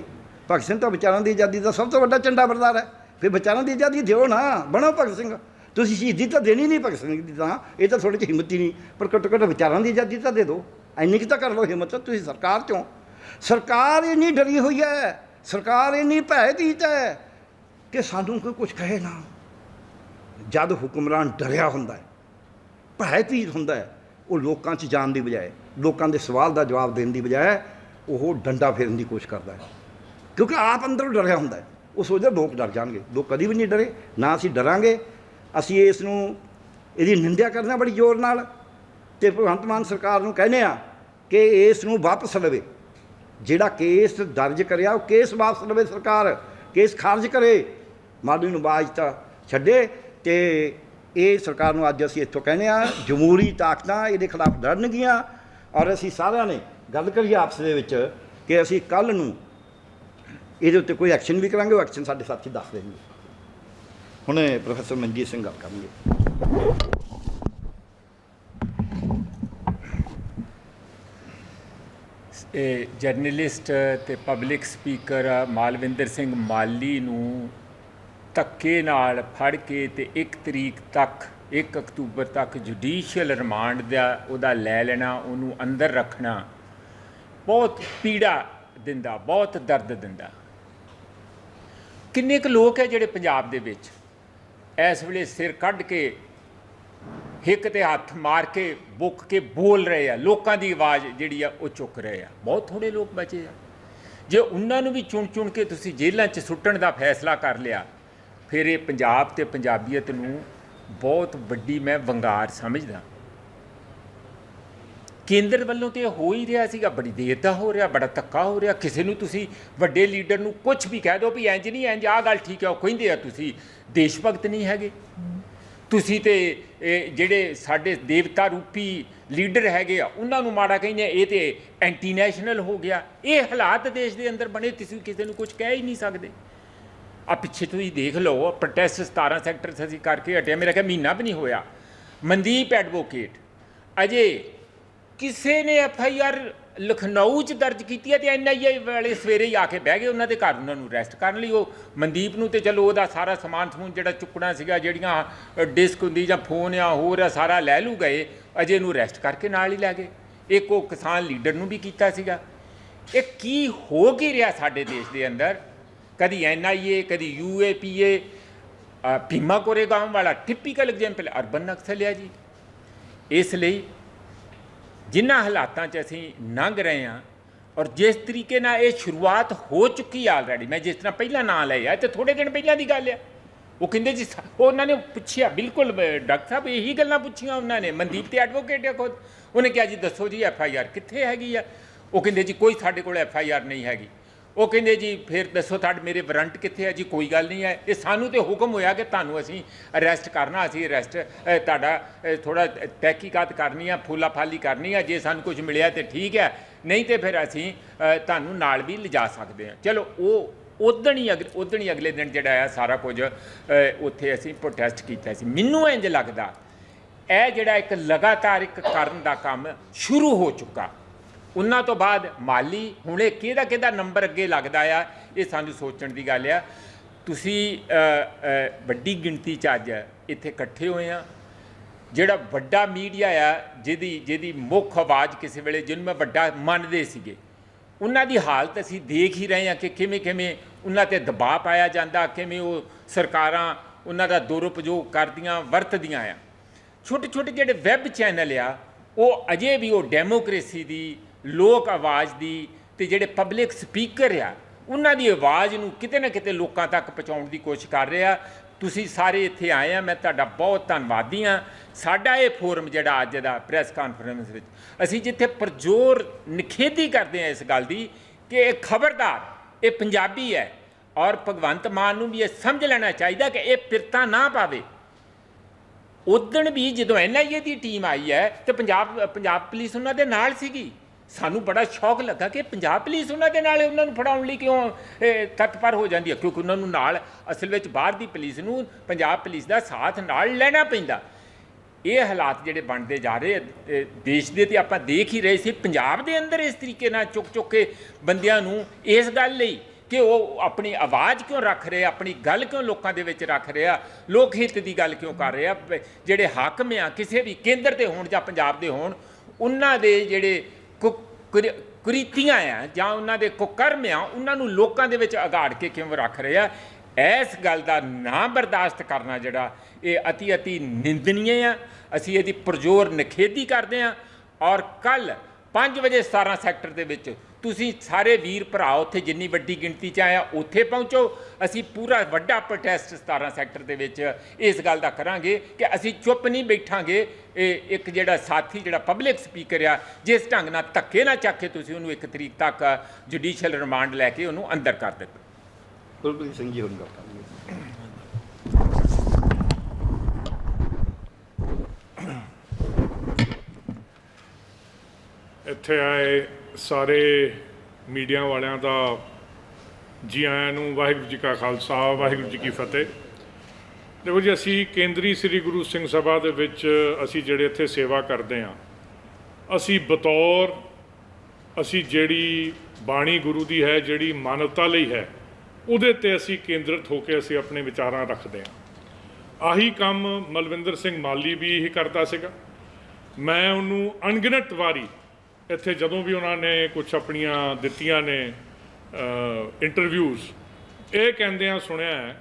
ਭਗਤ ਸਿੰਘ ਤਾਂ ਵਿਚਾਰਾਂ ਦੀ ਆਜ਼ਾਦੀ ਦਾ ਸਭ ਤੋਂ ਵੱਡਾ ਝੰਡਾ ਬਰਦਾਰ ਹੈ। ਫਿਰ ਵਿਚਾਰਾਂ ਦੀ ਆਜ਼ਾਦੀ ਦਿਓ ਨਾ, ਬਣੋ ਭਗਤ ਸਿੰਘ। ਤੁਸੀਂ ਸ਼ਹੀਦੀ ਤਾਂ ਦੇਣੀ ਨਹੀਂ ਭਗਤ ਸਿੰਘ ਦੀ ਤਾਂ, ਇਹ ਤਾਂ ਤੁਹਾਡੇ 'ਚ ਹਿੰਮਤ ਹੀ ਨਹੀਂ। ਪਰ ਘੱਟੋ ਘੱਟ ਵਿਚਾਰਾਂ ਦੀ ਆਜ਼ਾਦੀ ਤਾਂ ਦੇ ਦਿਓ। ਇੰਨੀ ਕੁ ਤਾਂ ਕਰ ਲਓ ਹਿੰਮਤ, ਤੁਸੀਂ ਸਰਕਾਰ ਚੋਂ। ਸਰਕਾਰ ਇੰਨੀ ਡਰੀ ਹੋਈ ਹੈ ਸਰਕਾਰ ਇੰਨੀ ਭੈਭੀਤ ਹੈ ਕਿ ਸਾਨੂੰ ਕੋਈ ਕੁਝ ਕਹੇ ਨਾ। ਜਦ ਹੁਕਮਰਾਨ ਡਰਿਆ ਹੁੰਦਾ ਹੈ ਭੈਭੀਤ ਹੁੰਦਾ ਹੈ ਉਹ ਲੋਕਾਂ 'ਚ ਜਾਣ ਦੀ ਬਜਾਏ, ਲੋਕਾਂ ਦੇ ਸਵਾਲ ਦਾ ਜਵਾਬ ਦੇਣ ਦੀ ਬਜਾਏ ਉਹ ਡੰਡਾ ਫੇਰਨ ਦੀ ਕੋਸ਼ਿਸ਼ ਕਰਦਾ ਹੈ ਕਿਉਂਕਿ ਆਪ ਅੰਦਰੋਂ ਡਰਿਆ ਹੁੰਦਾ ਹੈ ਉਹ ਸੋਚਦਾ ਲੋਕ ਡਰ ਜਾਣਗੇ। ਲੋਕ ਕਦੀ ਵੀ ਨਹੀਂ ਡਰੇ, ਨਾ ਅਸੀਂ ਡਰਾਂਗੇ ਅਸੀਂ ਇਸ ਨੂੰ ਇਹਦੀ ਨਿੰਦਿਆ ਕਰਦੇ ਹਾਂ ਬੜੀ ਜ਼ੋਰ ਨਾਲ ਤੇ ਭਗਵੰਤ ਮਾਨ ਸਰਕਾਰ ਨੂੰ ਕਹਿੰਦੇ ਆ ਕਿ ਇਸ ਨੂੰ ਵਾਪਸ ਲਵੇ। ਜਿਹੜਾ ਕੇਸ ਦਰਜ ਕਰਿਆ, ਉਹ ਕੇਸ ਵਾਪਸ ਲਵੇ ਸਰਕਾਰ, ਕੇਸ ਖਾਰਜ ਕਰੇ। ਮਾਲੀ ਨੂੰ ਬਾਜ ਤਾਂ ਛੱਡੇ ਤੇ ਇਹ ਸਰਕਾਰ ਨੂੰ ਅੱਜ ਅਸੀਂ ਇੱਥੋਂ ਕਹਿੰਦੇ ਆ ਜਮਹੂਰੀ ਤਾਕਤਾਂ ਇਹਦੇ ਖਿਲਾਫ ਲੜਨਗੀਆਂ ਔਰ ਅਸੀਂ ਸਾਰਿਆਂ ਨੇ ਗੱਲ ਕਰੀਏ ਆਪਸ ਦੇ ਵਿੱਚ ਕਿ ਅਸੀਂ ਕੱਲ ਨੂੰ ਇਹਦੇ ਉੱਤੇ ਕੋਈ ਐਕਸ਼ਨ ਵੀ ਕਰਾਂਗੇ, ਉਹ ਐਕਸ਼ਨ ਸਾਡੇ ਸਾਥੀ ਦੱਸ ਦੇਣਗੇ। ਹੁਣ ਪ੍ਰੋਫੈਸਰ ਮਨਜੀਤ ਸਿੰਘ ਗੱਲ ਕਰਨਗੇ। ਇਹ ਜਰਨਲਿਸਟ ਤੇ ਪਬਲਿਕ ਸਪੀਕਰ ਮਾਲਵਿੰਦਰ ਸਿੰਘ ਮਾਲੀ ਨੂੰ ਧੱਕੇ ਨਾਲ ਫੜ ਕੇ ਤੇ 1 ਤਰੀਕ ਤੱਕ 1 ਅਕਤੂਬਰ ਤੱਕ ਜੁਡੀਸ਼ੀਅਲ ਰਿਮਾਂਡ ਦਾ ਉਹਦਾ ਲੈ ਲੈਣਾ, ਉਹਨੂੰ ਅੰਦਰ ਰੱਖਣਾ, ਬਹੁਤ ਪੀੜਾ ਦਿੰਦਾ, ਬਹੁਤ ਦਰਦ ਦਿੰਦਾ। ਕਿੰਨੇ ਕੁ ਲੋਕ ਹੈ ਜਿਹੜੇ ਪੰਜਾਬ ਦੇ ਵਿੱਚ? ਇਸ ਵੇਲੇ ਸਿਰ ਕੱਢ ਕੇ ਹਿੱਕ ਤੇ ਹੱਥ ਮਾਰ ਕੇ ਬੁੱਕ ਕੇ ਬੋਲ ਰਹੇ ਆ। ਲੋਕਾਂ ਦੀ ਆਵਾਜ਼ ਜਿਹੜੀ ਆ, ਉਹ ਚੁੱਕ ਰਹੇ ਆ। ਬਹੁਤ ਥੋੜੇ ਲੋਕ ਬਚੇ ਆ। ਜੇ ਉਹਨਾਂ ਨੂੰ ਵੀ ਚੁਣ ਚੁਣ ਕੇ ਤੁਸੀਂ ਜੇਲ੍ਹਾਂ 'ਚ ਸੁੱਟਣ ਦਾ ਫੈਸਲਾ ਕਰ ਲਿਆ, ਫਿਰ ਇਹ ਪੰਜਾਬ ਤੇ ਪੰਜਾਬੀਅਤ ਨੂੰ ਬਹੁਤ ਵੱਡੀ ਮੈਂ ਵੰਗਾਰ ਸਮਝਦਾ। ਕੇਂਦਰ ਵੱਲੋਂ ਤੇ ਇਹ ਹੋ ਹੀ ਰਿਹਾ ਸੀਗਾ, ਬੜੀ ਦੇਰ ਦਾ ਹੋ ਰਿਹਾ, ਬੜਾ ਧੱਕਾ ਹੋ ਰਿਹਾ। ਕਿਸੇ ਨੂੰ ਤੁਸੀਂ ਵੱਡੇ ਲੀਡਰ ਨੂੰ ਕੁਝ ਵੀ ਕਹਿ ਦਿਓ ਵੀ ਇੰਜ ਨਹੀਂ, ਇੰਜ ਆਹ ਗੱਲ ਠੀਕ ਹੈ, ਉਹ ਕਹਿੰਦੇ ਆ, ਤੁਸੀਂ ਦੇਸ਼ ਭਗਤ ਨਹੀਂ ਹੈਗੇ। ਤੁਸੀਂ ਤੇ ਜਿਹੜੇ ਸਾਡੇ ਦੇਵਤਾ ਰੂਪੀ ਲੀਡਰ ਹੈਗੇ ਆ, ਉਹਨਾਂ ਨੂੰ ਮਾੜਾ ਕਹਿੰਦੇ ਇਹ ਤੇ ਐਂਟੀ ਨੈਸ਼ਨਲ ਹੋ ਗਿਆ। ਇਹ ਹਾਲਾਤ ਦੇਸ਼ ਦੇ ਅੰਦਰ ਬਣੇ, ਤੁਸੀਂ ਕਿਸੇ ਨੂੰ ਕੁਝ ਕਹਿ ਹੀ ਨਹੀਂ ਸਕਦੇ। ਆ ਪਿੱਛੇ ਤੁਸੀਂ ਦੇਖ ਲਓ ਪ੍ਰੋਟੈਸਟ 17 ਸੈਕਟਰ ਅਸੀਂ ਕਰਕੇ ਹਟਿਆ ਮੇਰਾ ਕਿ ਮਹੀਨਾ ਵੀ ਨਹੀਂ ਹੋਇਆ। ਮਨਦੀਪ ਐਡਵੋਕੇਟ ਅਜੇ ਕਿਸੇ ਨੇ ਐਫ ਆਈ ਆਰ ਲਖਨਊ 'ਚ ਦਰਜ ਕੀਤੀ ਹੈ ਤੇ ਐਨ ਆਈ ਏ ਵਾਲੇ ਸਵੇਰੇ ਹੀ ਆ ਕੇ ਬਹਿ ਗਏ ਉਹਨਾਂ ਦੇ ਘਰ, ਉਹਨਾਂ ਨੂੰ ਅਰੈਸਟ ਕਰਨ ਲਈ। ਉਹ ਮਨਦੀਪ ਨੂੰ ਤੇ ਚਲੋ ਉਹਦਾ ਸਾਰਾ ਸਮਾਨ ਸਮੂਨ ਜਿਹੜਾ ਚੁੱਕਣਾ ਸੀਗਾ, ਜਿਹੜੀਆਂ ਡਿਸਕ ਹੁੰਦੀ ਜਾਂ ਫੋਨ ਆ ਹੋਰ ਆ, ਸਾਰਾ ਲੈ ਲੂ ਗਏ। ਅਜੇ ਨੂੰ ਅਰੈਸਟ ਕਰਕੇ ਨਾਲ ਹੀ ਲੈ ਗਏ। ਇੱਕ ਉਹ ਕਿਸਾਨ ਲੀਡਰ ਨੂੰ ਵੀ ਕੀਤਾ ਸੀਗਾ। ਇਹ ਕੀ ਹੋ ਕੀ ਰਿਹਾ ਸਾਡੇ ਦੇਸ਼ ਦੇ ਅੰਦਰ? ਕਦੀ ਐੱਨ ਆਈ ਏ ਕਦੀ ਯੂ ਏ ਪੀ ਏ ਭੀਮਾ ਕੋਰੇਗਾਮ ਵਾਲਾ ਟਿਪੀਕਲ ਐਗਜ਼ਾਮਪਲ ਅਰਬਨ ਨਕਸਲ ਹੈ ਜੀ। ਇਸ ਲਈ ਜਿਨ੍ਹਾਂ ਹਾਲਾਤਾਂ 'ਚ ਅਸੀਂ ਲੰਘ ਰਹੇ ਹਾਂ ਔਰ ਜਿਸ ਤਰੀਕੇ ਨਾਲ ਇਹ ਸ਼ੁਰੂਆਤ ਹੋ ਚੁੱਕੀ ਆਲਰੇਡੀ ਮੈਂ ਜਿਸ ਤਰ੍ਹਾਂ ਪਹਿਲਾਂ ਨਾਂ ਲਿਆ ਤੇ ਥੋੜੇ ਦਿਨ ਪਹਿਲਾਂ ਦੀ ਗੱਲ ਆ। ਉਹ ਕਹਿੰਦੇ ਜੀ, ਸਾ- ਉਹ ਉਹਨਾਂ ਨੇ ਪੁੱਛਿਆ, ਬਿਲਕੁਲ ਡਾਕਟਰ ਸਾਹਿਬ ਇਹੀ ਗੱਲਾਂ ਪੁੱਛੀਆਂ ਉਹਨਾਂ ਨੇ, ਮਨਦੀਪ ਤੇ ਐਡਵੋਕੇਟ ਆ ਖੁਦ। ਉਹਨੇ ਕਿਹਾ ਜੀ, ਦੱਸੋ ਜੀ ਐਫ ਆਈ ਆਰ ਕਿੱਥੇ ਹੈਗੀ ਆ? ਉਹ ਕਹਿੰਦੇ ਜੀ, ਕੋਈ ਸਾਡੇ ਕੋਲ ਐਫ ਆਈ ਆਰ ਨਹੀਂ ਹੈਗੀ। ਉਹ ਕਹਿੰਦੇ ਜੀ, ਫਿਰ ਦੱਸੋ ਤੁਹਾਡੇ ਮੇਰੇ ਵਾਰੰਟ ਕਿੱਥੇ ਹੈ ਜੀ? ਕੋਈ ਗੱਲ ਨਹੀਂ ਹੈ। ਇਹ ਸਾਨੂੰ ਤੇ ਹੁਕਮ ਹੋਇਆ ਕਿ ਤੁਹਾਨੂੰ ਅਸੀਂ ਅਰੈਸਟ ਕਰਨਾ, ਅਸੀਂ ਅਰੈਸਟ ਤੁਹਾਡਾ ਥੋੜਾ ਤਹਿਕੀਕਾਤ ਕਰਨੀ ਆ ਫੂਲਾ ਫਾਲੀ ਕਰਨੀ ਆ। ਜੇ ਸਾਨੂੰ ਕੁਝ ਮਿਲਿਆ ਤੇ ਠੀਕ ਹੈ। ਨਹੀਂ ਤੇ ਫਿਰ ਅਸੀਂ ਤੁਹਾਨੂੰ ਨਾਲ ਵੀ ਲਿਜਾ ਸਕਦੇ ਹਾਂ। ਚਲੋ, ਉਹ ਉਦਣ ਹੀ ਅਗ ਉਦਣ ਹੀ ਅਗਲੇ ਦਿਨ ਜਿਹੜਾ ਆ, ਸਾਰਾ ਕੁਝ ਉੱਥੇ ਅਸੀਂ ਪ੍ਰੋਟੈਸਟ ਕੀਤਾ ਸੀ। ਮੈਨੂੰ ਇੰਜ ਲੱਗਦਾ, ਇਹ ਜਿਹੜਾ ਇੱਕ ਲਗਾਤਾਰ ਇੱਕ ਕਰਨ ਦਾ ਕੰਮ ਸ਼ੁਰੂ ਹੋ ਚੁੱਕਾ। ਉਹਨਾਂ ਤੋਂ ਬਾਅਦ ਮਾਲੀ ਹੁਣੇ ਕਿਹਦਾ ਕਿਹਦਾ ਨੰਬਰ ਅੱਗੇ ਲੱਗਦਾ ਆ, ਇਹ ਸਾਨੂੰ ਸੋਚਣ ਦੀ ਗੱਲ ਆ। ਤੁਸੀਂ ਵੱਡੀ ਗਿਣਤੀ 'ਚ ਅੱਜ ਇੱਥੇ ਇਕੱਠੇ ਹੋਏ ਆ। ਜਿਹੜਾ ਵੱਡਾ ਮੀਡੀਆ ਆ, ਜਿਹਦੀ ਜਿਹਦੀ ਮੁੱਖ ਆਵਾਜ਼ ਕਿਸੇ ਵੇਲੇ, ਜਿਹਨੂੰ ਮੈਂ ਵੱਡਾ ਮੰਨਦੇ ਸੀਗੇ, ਉਹਨਾਂ ਦੀ ਹਾਲਤ ਅਸੀਂ ਦੇਖ ਹੀ ਰਹੇ ਹਾਂ ਕਿ ਕਿਵੇਂ ਕਿਵੇਂ ਉਹਨਾਂ ਤੇ ਦਬਾਅ ਪਾਇਆ ਜਾਂਦਾ, ਕਿਵੇਂ ਉਹ ਸਰਕਾਰਾਂ ਉਹਨਾਂ ਦਾ ਦੁਰਉਪਯੋਗ ਕਰਦੀਆਂ, ਵਰਤਦੀਆਂ ਆ। ਛੋਟੇ ਛੋਟੇ ਜਿਹੜੇ ਵੈਬ ਚੈਨਲ ਆ, ਉਹ ਅਜੇ ਵੀ ਉਹ ਡੈਮੋਕ੍ਰੇਸੀ ਦੀ ਲੋਕ ਆਵਾਜ਼ ਦੀ ਤੇ ਜਿਹੜੇ ਪਬਲਿਕ ਸਪੀਕਰ ਆ, ਉਹਨਾਂ ਦੀ ਆਵਾਜ਼ ਨੂੰ ਕਿਤੇ ਨਾ ਕਿਤੇ ਲੋਕਾਂ ਤੱਕ ਪਹੁੰਚਾਉਣ ਦੀ ਕੋਸ਼ਿਸ਼ ਕਰ ਰਿਹਾ ਤੁਸੀਂ ਸਾਰੇ ਇੱਥੇ ਆਏ ਆ, ਮੈਂ ਤੁਹਾਡਾ ਬਹੁਤ ਧੰਨਵਾਦੀ ਆ ਸਾਡਾ ਇਹ ਫੋਰਮ ਜਿਹੜਾ ਅੱਜ ਦਾ ਪ੍ਰੈਸ ਕਾਨਫਰੰਸ ਵਿੱਚ, ਅਸੀਂ ਜਿੱਥੇ ਪਰਜੋਰ ਨਿਖੇਧੀ ਕਰਦੇ ਆ ਇਸ ਗੱਲ ਦੀ ਕਿ ਇਹ ਖਬਰਦਾਰ, ਇਹ ਪੰਜਾਬੀ ਹੈ ਔਰ ਭਗਵੰਤ ਮਾਨ ਨੂੰ ਵੀ ਇਹ ਸਮਝ ਲੈਣਾ ਚਾਹੀਦਾ ਕਿ ਇਹ ਪਿਰਤਾ ਨਾ ਪਾਵੇ। ਉਦਣ ਵੀ ਜਦੋਂ ਐਨਆਈਏ ਦੀ ਟੀਮ ਆਈ ਹੈ ਤੇ ਪੰਜਾਬ ਪੰਜਾਬ ਪੁਲਿਸ ਉਹਨਾਂ ਦੇ ਨਾਲ ਸੀਗੀ। ਸਾਨੂੰ ਬੜਾ ਸ਼ੌਕ ਲੱਗਾ ਕਿ ਪੰਜਾਬ ਪੁਲਿਸ ਉਹਨਾਂ ਦੇ ਨਾਲ, ਉਹਨਾਂ ਨੂੰ ਫੜਾਉਣ ਲਈ ਕਿਉਂ ਤਤਪਰ ਹੋ ਜਾਂਦੀ ਹੈ? ਕਿਉਂਕਿ ਉਹਨਾਂ ਨੂੰ ਨਾਲ, ਅਸਲ ਵਿੱਚ ਬਾਹਰ ਦੀ ਪੁਲਿਸ ਨੂੰ ਪੰਜਾਬ ਪੁਲਿਸ ਦਾ ਸਾਥ ਨਾਲ ਲੈਣਾ ਪੈਂਦਾ। ਇਹ ਹਾਲਾਤ ਜਿਹੜੇ ਬਣਦੇ ਜਾ ਰਹੇ ਦੇਸ਼ ਦੇ ਤੇ ਆਪਾਂ ਦੇਖ ਹੀ ਰਹੇ ਸੀ, ਪੰਜਾਬ ਦੇ ਅੰਦਰ ਇਸ ਤਰੀਕੇ ਨਾਲ ਚੁੱਕ ਚੁੱਕ ਕੇ ਬੰਦਿਆਂ ਨੂੰ ਇਸ ਗੱਲ ਲਈ ਕਿ ਉਹ ਆਪਣੀ ਆਵਾਜ਼ ਕਿਉਂ ਰੱਖ ਰਹੇ, ਆਪਣੀ ਗੱਲ ਕਿਉਂ ਲੋਕਾਂ ਦੇ ਵਿੱਚ ਰੱਖ ਰਹੇ ਆ ਲੋਕ ਹਿੱਤ ਦੀ ਗੱਲ ਕਿਉਂ ਕਰ ਰਹੇ ਆ ਜਿਹੜੇ ਹਾਕਮ ਆ, ਕਿਸੇ ਵੀ ਕੇਂਦਰ ਦੇ ਹੋਣ ਜਾਂ ਪੰਜਾਬ ਦੇ ਹੋਣ, ਉਹਨਾਂ ਦੇ ਜਿਹੜੇ ਕੁਰੀਤੀਆਂ ਆ, ਜਾਂ ਉਹਨਾਂ ਦੇ ਕੁਕਰਮ ਆ, ਉਹਨਾਂ ਨੂੰ ਲੋਕਾਂ ਦੇ ਵਿੱਚ ਅਗਾੜ ਕੇ ਕਿਉਂ ਰੱਖ ਰਹੇ ਆ? ਇਸ ਗੱਲ ਦਾ ਨਾ ਬਰਦਾਸ਼ਤ ਕਰਨਾ ਜਿਹੜਾ ਇਹ ਅਤੀ ਅਤੀ ਨਿੰਦਨੀय ਆ। ਅਸੀਂ ਇਹਦੀ ਪਰਜ਼ੋਰ ਨਿਖੇਧੀ ਕਰਦੇ ਆ। ਔਰ ਕੱਲ 5 ਵਜੇ 17 ਸੈਕਟਰ ਦੇ ਵਿੱਚ ਤੁਸੀਂ ਸਾਰੇ ਵੀਰ ਭਰਾ ਉੱਥੇ ਜਿੰਨੀ ਵੱਡੀ ਗਿਣਤੀ 'ਚ ਆਇਆ ਉੱਥੇ ਪਹੁੰਚੋ। ਅਸੀਂ ਪੂਰਾ ਵੱਡਾ ਪ੍ਰੋਟੈਸਟ 17 ਸੈਕਟਰ ਦੇ ਵਿੱਚ ਇਸ ਗੱਲ ਦਾ ਕਰਾਂਗੇ ਕਿ ਅਸੀਂ ਚੁੱਪ ਨਹੀਂ ਬੈਠਾਂਗੇ। ਇਹ ਇੱਕ ਜਿਹੜਾ ਸਾਥੀ ਜਿਹੜਾ ਪਬਲਿਕ ਸਪੀਕਰ ਆ ਜਿਸ ਢੰਗ ਨਾਲ ਧੱਕੇ ਨਾਲ ਚੱਕ ਕੇ ਤੁਸੀਂ ਉਹਨੂੰ ਇੱਕ ਤਰੀਕ ਤੱਕ ਜੁਡੀਸ਼ੀਅਲ ਰਿਮਾਂਡ ਲੈ ਕੇ ਉਹਨੂੰ ਅੰਦਰ ਕਰ ਦਿੱਤਾ। ਗੁਰਪ੍ਰੀਤ ਸਿੰਘ ਜੀ ਹੁਣ ਗੱਲ ਕਰਨਗੇ ਇੱਥੇ ਆਏ ਸਾਰੇ ਮੀਡੀਆ ਵਾਲਿਆਂ ਦਾ ਜੀ ਆਇਆਂ ਨੂੰ ਵਾਹਿਗੁਰੂ ਜੀ ਕਾ ਖਾਲਸਾ, ਵਾਹਿਗੁਰੂ ਜੀ ਕੀ ਫਤਿਹ। ਦੇਖੋ ਜੀ, ਅਸੀਂ ਕੇਂਦਰੀ ਸ੍ਰੀ ਗੁਰੂ ਸਿੰਘ ਸਭਾ ਦੇ ਵਿੱਚ ਅਸੀਂ ਜਿਹੜੇ ਇੱਥੇ ਸੇਵਾ ਕਰਦੇ ਹਾਂ, ਅਸੀਂ ਬਤੌਰ ਅਸੀਂ ਜਿਹੜੀ ਬਾਣੀ ਗੁਰੂ ਦੀ ਹੈ, ਜਿਹੜੀ ਮਾਨਵਤਾ ਲਈ ਹੈ, ਉਹਦੇ ਤੇ ਅਸੀਂ ਕੇਂਦਰਿਤ ਹੋ ਕੇ ਅਸੀਂ ਆਪਣੇ ਵਿਚਾਰਾਂ ਰੱਖਦੇ ਹਾਂ। ਆਹੀ ਕੰਮ ਮਲਵਿੰਦਰ ਸਿੰਘ ਮਾਲੀ ਵੀ ਇਹੀ ਕਰਦਾ ਸੀਗਾ। ਮੈਂ ਉਹਨੂੰ ਅਣਗਿਣਤ ਵਾਰੀ ਇੱਥੇ ਜਦੋਂ ਵੀ ਉਹਨਾਂ ਨੇ ਕੁਝ ਆਪਣੀਆਂ ਦਿੱਤੀਆਂ ਨੇ ਇੰਟਰਵਿਊਜ਼ ਇਹ ਕਹਿੰਦਿਆਂ ਸੁਣਿਆ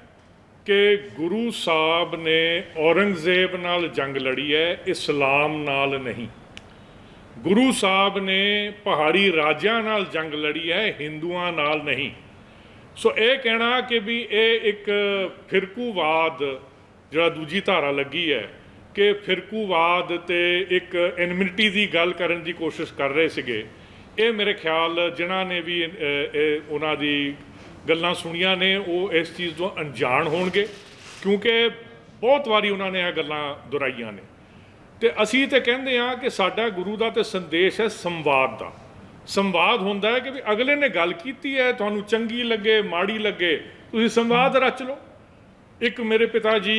ਕਿ ਗੁਰੂ ਸਾਹਿਬ ਨੇ ਔਰੰਗਜ਼ੇਬ ਨਾਲ ਜੰਗ ਲੜੀ ਹੈ, ਇਸਲਾਮ ਨਾਲ ਨਹੀਂ। ਗੁਰੂ ਸਾਹਿਬ ਨੇ ਪਹਾੜੀ ਰਾਜਿਆਂ ਨਾਲ ਜੰਗ ਲੜੀ ਹੈ, ਹਿੰਦੂਆਂ ਨਾਲ ਨਹੀਂ। ਸੋ ਇਹ ਕਹਿਣਾ ਕਿ ਵੀ ਇਹ ਇੱਕ ਫਿਰਕੂਵਾਦ ਜਿਹੜਾ ਦੂਜੀ ਧਾਰਾ ਲੱਗੀ ਹੈ ਕਿ ਫਿਰਕੂਵਾਦ ਤੇ ਇੱਕ ਐਨਮਿਟੀ ਦੀ ਗੱਲ ਕਰਨ ਦੀ ਕੋਸ਼ਿਸ਼ ਕਰ ਰਹੇ ਸੀਗੇ। ਇਹ ਮੇਰੇ ਖਿਆਲ ਜਿਨ੍ਹਾਂ ਨੇ ਵੀ ਇਹ ਉਹਨਾਂ ਦੀ ਗੱਲਾਂ ਸੁਣੀਆਂ ਨੇ, ਉਹ ਇਸ ਚੀਜ਼ ਤੋਂ ਅਣਜਾਣ ਹੋਣਗੇ, ਕਿਉਂਕਿ ਬਹੁਤ ਵਾਰੀ ਉਹਨਾਂ ਨੇ ਇਹ ਗੱਲਾਂ ਦੁਹਰਾਈਆਂ ਨੇ। ਤੇ ਅਸੀਂ ਤੇ ਕਹਿੰਦੇ ਆ ਕਿ ਸਾਡਾ ਗੁਰੂ ਦਾ ਤੇ ਸੰਦੇਸ਼ ਹੈ ਸੰਵਾਦ ਦਾ। ਸੰਵਾਦ ਹੁੰਦਾ ਹੈ ਕਿ ਵੀ ਅਗਲੇ ਨੇ ਗੱਲ ਕੀਤੀ ਹੈ, ਤੁਹਾਨੂੰ ਚੰਗੀ ਲੱਗੇ, ਮਾੜੀ ਲੱਗੇ, ਤੁਸੀਂ ਸੰਵਾਦ ਰਚ ਲਓ। ਇੱਕ ਮੇਰੇ ਪਿਤਾ ਜੀ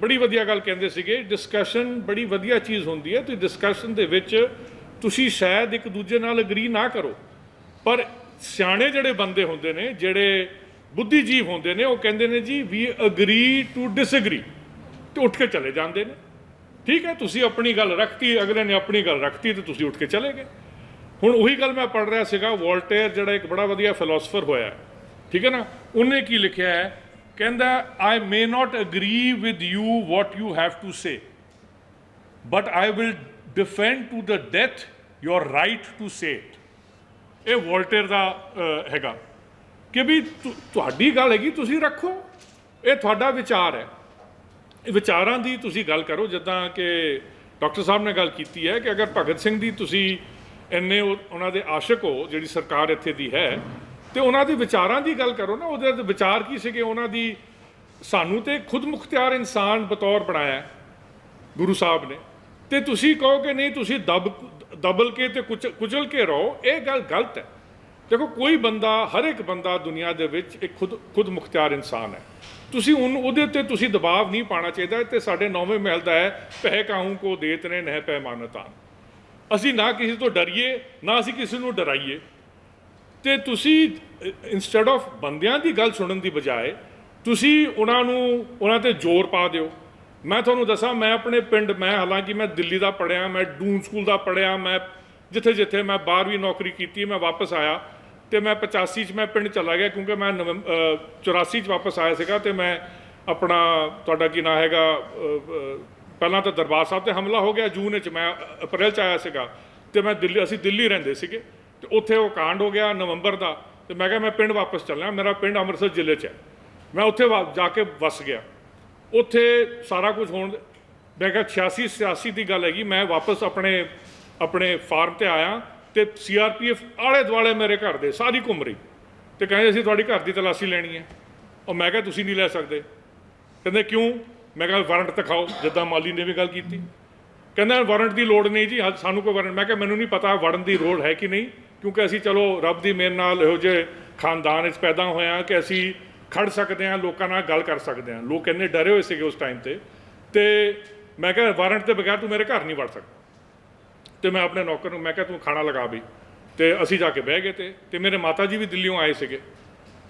ਬੜੀ ਵਧੀਆ ਗੱਲ ਕਹਿੰਦੇ ਸੀਗੇ ਡਿਸਕਸ਼ਨ ਬੜੀ ਵਧੀਆ ਚੀਜ਼ ਹੁੰਦੀ ਹੈ, ਤੇ ਡਿਸਕਸ਼ਨ ਦੇ ਵਿੱਚ ਤੁਸੀਂ ਸ਼ਾਇਦ ਇੱਕ ਦੂਜੇ ਨਾਲ ਅਗਰੀ ਨਾ ਕਰੋ, ਪਰ ਸਿਆਣੇ ਜਿਹੜੇ ਬੰਦੇ ਹੁੰਦੇ ਨੇ, ਜਿਹੜੇ ਬੁੱਧੀਜੀਵ ਹੁੰਦੇ ਨੇ, ਉਹ ਕਹਿੰਦੇ ਨੇ ਜੀ ਵੀ ਅਗਰੀ ਟੂ ਡਿਸਐਗਰੀ ਤੇ ਉੱਠ ਕੇ ਚਲੇ ਜਾਂਦੇ ਨੇ। ਠੀਕ ਹੈ, ਤੁਸੀਂ ਆਪਣੀ ਗੱਲ ਰੱਖਤੀ, ਅਗਲੇ ਨੇ ਆਪਣੀ ਗੱਲ ਰੱਖਤੀ, ਤੇ ਤੁਸੀਂ ਉੱਠ ਕੇ ਚਲੇ ਗਏ। ਹੁਣ ਉਹੀ ਗੱਲ ਮੈਂ ਪੜ੍ਹ ਰਿਹਾ ਸੀਗਾ, ਵੋਲਟੇਅਰ ਜਿਹੜਾ ਇੱਕ ਬੜਾ ਵਧੀਆ ਫਿਲਾਸਫਰ ਹੋਇਆ, ਠੀਕ ਹੈ ਨਾ, ਉਹਨੇ ਕੀ ਲਿਖਿਆ ਹੈ? ਕਹਿੰਦਾ I may not agree with you what you have to say but I will defend to the death your right to say it ਇਹ ਵੋਲਟੇਅਰ ਦਾ ਹੈਗਾ। ਕਿ ਵੀ ਤੁਹਾਡੀ ਗੱਲ ਹੈਗੀ, ਤੁਸੀਂ ਰੱਖੋ। ਇਹ ਤੁਹਾਡਾ ਵਿਚਾਰ ਹੈ। ਇਹ ਵਿਚਾਰਾਂ ਦੀ ਤੁਸੀਂ ਗੱਲ ਕਰੋ, ਜਿੱਦਾਂ ਕਿ ਡਾਕਟਰ ਸਾਹਿਬ ਨੇ ਗੱਲ ਕੀਤੀ ਹੈ ਕਿ ਅਗਰ ਭਗਤ ਸਿੰਘ ਦੀ ਤੁਸੀਂ ਇੰਨੇ ਉਹ- ਉਹਨਾਂ ਦੇ ਆਸ਼ਿਕ ਹੋ, ਜਿਹੜੀ ਸਰਕਾਰ ਇੱਥੇ ਦੀ ਹੈ ਤੇ ਉਹਨਾਂ ਦੇ ਵਿਚਾਰਾਂ ਦੀ ਗੱਲ ਕਰੋ ਨਾ, ਉਹਦੇ ਵਿਚਾਰ ਕੀ ਸੀਗੇ? ਉਹਨਾਂ ਦੀ ਸਾਨੂੰ ਤੇ ਖੁਦ ਮੁਖਤਿਆਰ ਇਨਸਾਨ ਬਤੌਰ ਬਣਾਇਆ ਗੁਰੂ ਸਾਹਿਬ ਨੇ। ਤੇ ਤੁਸੀਂ ਕਹੋ ਕਿ ਨਹੀਂ, ਤੁਸੀਂ ਦਬ ਦਬਲ ਕੇ ਤੇ ਕੁਚ, ਕੁਚਲ ਕੇ ਰਹੋ, ਇਹ ਗੱਲ ਗਲਤ ਹੈ। ਦੇਖੋ, ਕੋਈ ਬੰਦਾ, ਹਰ ਇੱਕ ਬੰਦਾ ਦੁਨੀਆ ਦੇ ਵਿੱਚ ਇੱਕ ਖੁਦ ਖੁਦ ਮੁਖਤਿਆਰ ਇਨਸਾਨ ਹੈ। ਤੁਸੀਂ ਉਹਨੂੰ, ਉਹਦੇ ਉੱਤੇ ਤੁਸੀਂ ਦਬਾਅ ਨਹੀਂ ਪਾਣਾ ਚਾਹੀਦਾ ਤੇ ਸਾਡੇ ਨੌਵੇਂ ਮਹਿਲ ਦਾ ਹੈ ਪਹਿ ਕਾਹੂ ਕੋ ਦੇਤ ਨੇ, ਨਹਿ ਪੈ ਮਾਨਤਾਨ। ਅਸੀਂ ਨਾ ਕਿਸੇ ਤੋਂ ਡਰੀਏ, ਨਾ ਅਸੀਂ ਕਿਸੇ ਨੂੰ ਡਰਾਈਏ। ਤੇ ਤੁਸੀਂ ਇਨਸਟੈਡ ਆਫ ਬੰਦਿਆਂ ਦੀ ਗੱਲ ਸੁਣਨ ਦੀ ਬਜਾਏ, ਤੁਸੀਂ ਉਹਨਾਂ ਨੂੰ, ਉਹਨਾਂ ਤੇ ਜ਼ੋਰ ਪਾ ਦਿਓ। ਮੈਂ ਤੁਹਾਨੂੰ ਦੱਸਾਂ, ਮੈਂ ਆਪਣੇ ਪਿੰਡ, ਮੈਂ ਹਾਲਾਂਕਿ ਮੈਂ ਦਿੱਲੀ ਦਾ ਪੜਿਆ ਮੈਂ ਡੂਨ ਸਕੂਲ ਦਾ ਪੜਿਆ ਮੈਂ ਜਿੱਥੇ ਜਿੱਥੇ ਮੈਂ 12ਵੀਂ ਨੌਕਰੀ ਕੀਤੀ, ਮੈਂ ਵਾਪਸ ਆਇਆ ਤੇ ਮੈਂ 85 ਚ ਮੈਂ ਪਿੰਡ ਚਲਾ ਗਿਆ ਕਿਉਂਕਿ ਮੈਂ ਨਵੰਬ- ਅਹ 84 ਚ ਵਾਪਸ ਆਇਆ ਸੀਗਾ ਤੇ ਮੈਂ ਆਪਣਾ, ਤੁਹਾਡਾ ਕੀ ਨਾਂ ਹੈਗਾ ਪਹਿਲਾਂ ਤਾਂ ਦਰਬਾਰ ਸਾਹਿਬ ਤੇ ਹਮਲਾ ਹੋ ਗਿਆ ਜੂਨ ਵਿੱਚ ਮੈਂ ਅਪ੍ਰੈਲ ਚ ਆਇਆ ਸੀਗਾ ਤੇ ਮੈਂ ਦਿੱਲੀ, ਅਸੀਂ ਦਿੱਲੀ ਰਹਿੰਦੇ ਸੀਗੇ। ਤੇ ਉੱਥੇ ਉਹ ਕਾਂਡ ਹੋ ਗਿਆ ਨਵੰਬਰ ਦਾ ਤੇ ਮੈਂ ਕਿਹਾ ਮੈਂ ਪਿੰਡ ਵਾਪਸ ਚੱਲਣਾ ਮੇਰਾ ਪਿੰਡ ਅੰਮ੍ਰਿਤਸਰ ਜ਼ਿਲ੍ਹੇ 'ਚ ਹੈ। ਮੈਂ ਉੱਥੇ ਵਾ- ਜਾ ਕੇ ਵਸ ਗਿਆ। ਉੱਥੇ ਸਾਰਾ ਕੁਝ ਹੋਣ ਮੈਂ ਕਿਹਾ 86 86 ਦੀ ਗੱਲ ਹੈਗੀ ਮੈਂ ਵਾਪਸ ਆਪਣੇ ਆਪਣੇ ਫਾਰਮ ਤੇ ਆਇਆ ਤੇ ਸੀਆਰਪੀਐਫ ਆਲੇ ਦੁਆਲੇ ਮੇਰੇ ਘਰ ਦੇ ਸਾਰੀ ਘੁੰਮ ਰਹੀ। ਤੇ ਕਹਿੰਦੇ ਅਸੀਂ ਤੁਹਾਡੀ ਘਰ ਦੀ ਤਲਾਸ਼ੀ ਲੈਣੀ ਹੈ। ਉਹ ਮੈਂ ਕਿਹਾ ਤੁਸੀਂ ਨਹੀਂ ਲੈ ਸਕਦੇ। ਕਹਿੰਦੇ ਕਿਉਂ? ਮੈਂ ਕਿਹਾ ਵਾਰੰਟ ਦਿਖਾਓ ਜਿੱਦਾਂ ਮਾਲੀ ਨੇ ਵੀ ਗੱਲ ਕੀਤੀ। ਕਹਿੰਦਾ ਵਾਰੰਟ ਦੀ ਲੋੜ ਨਹੀਂ ਜੀ ਹਾਂ, ਸਾਨੂੰ ਕੋਈ ਵਾਰੰਟ ਮੈਂ ਕਿਹਾ ਮੈਨੂੰ ਨਹੀਂ ਪਤਾ ਵੜਨ ਦੀ ਲੋੜ ਹੈ ਕਿ ਨਹੀਂ। ਕਿਉਂਕਿ ਅਸੀਂ ਚਲੋ ਰੱਬ ਦੀ ਮਿਹਰ ਨਾਲ ਇਹੋ ਜਿਹੇ ਖਾਨਦਾਨ ਵਿੱਚ ਪੈਦਾ ਹੋਏ ਹਾਂ ਕਿ ਅਸੀਂ ਖੜ ਸਕਦੇ ਹਾਂ, ਲੋਕਾਂ ਨਾਲ ਗੱਲ ਕਰ ਸਕਦੇ ਹਾਂ। ਲੋਕ ਇੰਨੇ ਡਰੇ ਹੋਏ ਸੀਗੇ ਉਸ ਟਾਈਮ ਤੇ। ਤੇ ਮੈਂ ਕਿਹਾ ਵਾਰੰਟ ਦੇ ਬਗੈਰ ਤੂੰ ਮੇਰੇ ਘਰ ਨਹੀਂ ਵੜ ਸਕਦਾ। ਤੇ ਮੈਂ ਆਪਣੇ ਨੌਕਰ ਨੂੰ, ਮੈਂ ਕਿਹਾ, ਤੂੰ ਖਾਣਾ ਲਗਾ ਵੀ। ਤੇ ਅਸੀਂ ਜਾ ਕੇ ਬਹਿ ਗਏ ਤੇ ਤੇ ਮੇਰੇ ਮਾਤਾ ਜੀ ਵੀ ਦਿੱਲੀੋਂ ਆਏ ਸੀਗੇ।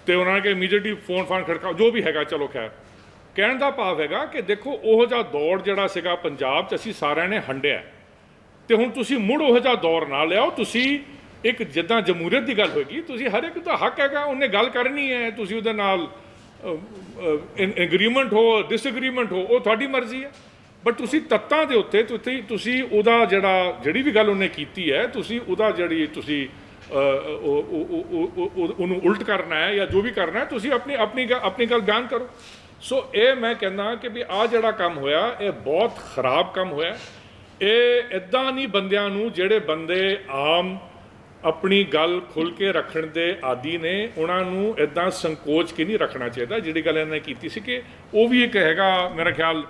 ਤੇ ਉਹਨਾਂ ਨੇ ਕਿ ਇਮੀਡੀਏਟਲੀ ਫੋਨ ਫਾਨ ਖੜਕਾ, ਜੋ ਵੀ ਹੈਗਾ, ਚਲੋ ਖੈਰ। ਕਹਿਣ ਦਾ ਭਾਵ ਹੈਗਾ ਕਿ ਦੇਖੋ, ਉਹ ਜਿਹਾ ਦੌਰ ਜਿਹੜਾ ਸੀਗਾ ਪੰਜਾਬ 'ਚ, ਅਸੀਂ ਸਾਰਿਆਂ ਨੇ ਹੰਡਿਆ। ਤੇ ਹੁਣ ਤੁਸੀਂ ਮੁੜ ਉਹ ਜਿਹਾ ਦੌਰ ਨਾ ਲਿਆਓ, ਤੁਸੀਂ ਇੱਕ ਜਿੱਦਾਂ ਜਮਹੂਰੀਅਤ ਦੀ ਗੱਲ ਹੋਏਗੀ, ਤੁਸੀਂ ਹਰ ਇੱਕ ਦਾ ਹੱਕ ਹੈਗਾ, ਉਹਨੇ ਗੱਲ ਕਰਨੀ ਹੈ, ਤੁਸੀਂ ਉਹਦੇ ਨਾਲ ਐਗਰੀਮੈਂਟ ਹੋ ਡਿਸਐਗਰੀਮੈਂਟ ਹੋ, ਉਹ ਤੁਹਾਡੀ ਮਰਜ਼ੀ ਹੈ। ਬਟ ਤੁਸੀਂ ਤੱਤਾਂ ਦੇ ਉੱਤੇ, ਤੁਸੀਂ ਤੁਸੀਂ ਉਹਦਾ ਜਿਹੜਾ, ਜਿਹੜੀ ਵੀ ਗੱਲ ਉਹਨੇ ਕੀਤੀ ਹੈ, ਤੁਸੀਂ ਉਹਦਾ ਜਿਹੜੀ, ਤੁਸੀਂ ਉਹਨੂੰ ਉਲਟ ਕਰਨਾ ਹੈ ਜਾਂ ਜੋ ਵੀ ਕਰਨਾ ਹੈ, ਤੁਸੀਂ ਆਪਣੀ ਆਪਣੀ ਗੱਲ- ਆਪਣੀ ਗੱਲ ਬਿਆਨ ਕਰੋ। ਸੋ ਇਹ ਮੈਂ ਕਹਿੰਦਾ ਕਿ ਵੀ ਆ ਜਿਹੜਾ ਕੰਮ ਹੋਇਆ, ਇਹ ਬਹੁਤ ਖਰਾਬ ਕੰਮ ਹੋਇਆ। ਇਹ ਇਦਾਂ ਨਹੀਂ ਬੰਦਿਆਂ ਨੂੰ ਜਿਹੜੇ ਬੰਦੇ ਆਮ ਆਪਣੀ ਗੱਲ ਖੁੱਲ ਕੇ ਰੱਖਣ ਦੇ ਆਦੀ ਨੇ, ਉਹਨਾਂ ਨੂੰ ਇਦਾਂ ਸੰਕੋਚ ਕੇ ਨਹੀਂ ਰੱਖਣਾ ਚਾਹੀਦਾ। ਜਿਹੜੀ ਗੱਲ ਇਹਨਾਂ ਨੇ ਕੀਤੀ ਸੀ ਕਿ ਉਹ ਵੀ ਇੱਕ ਹੈਗਾ, ਮੇਰਾ ਖਿਆਲ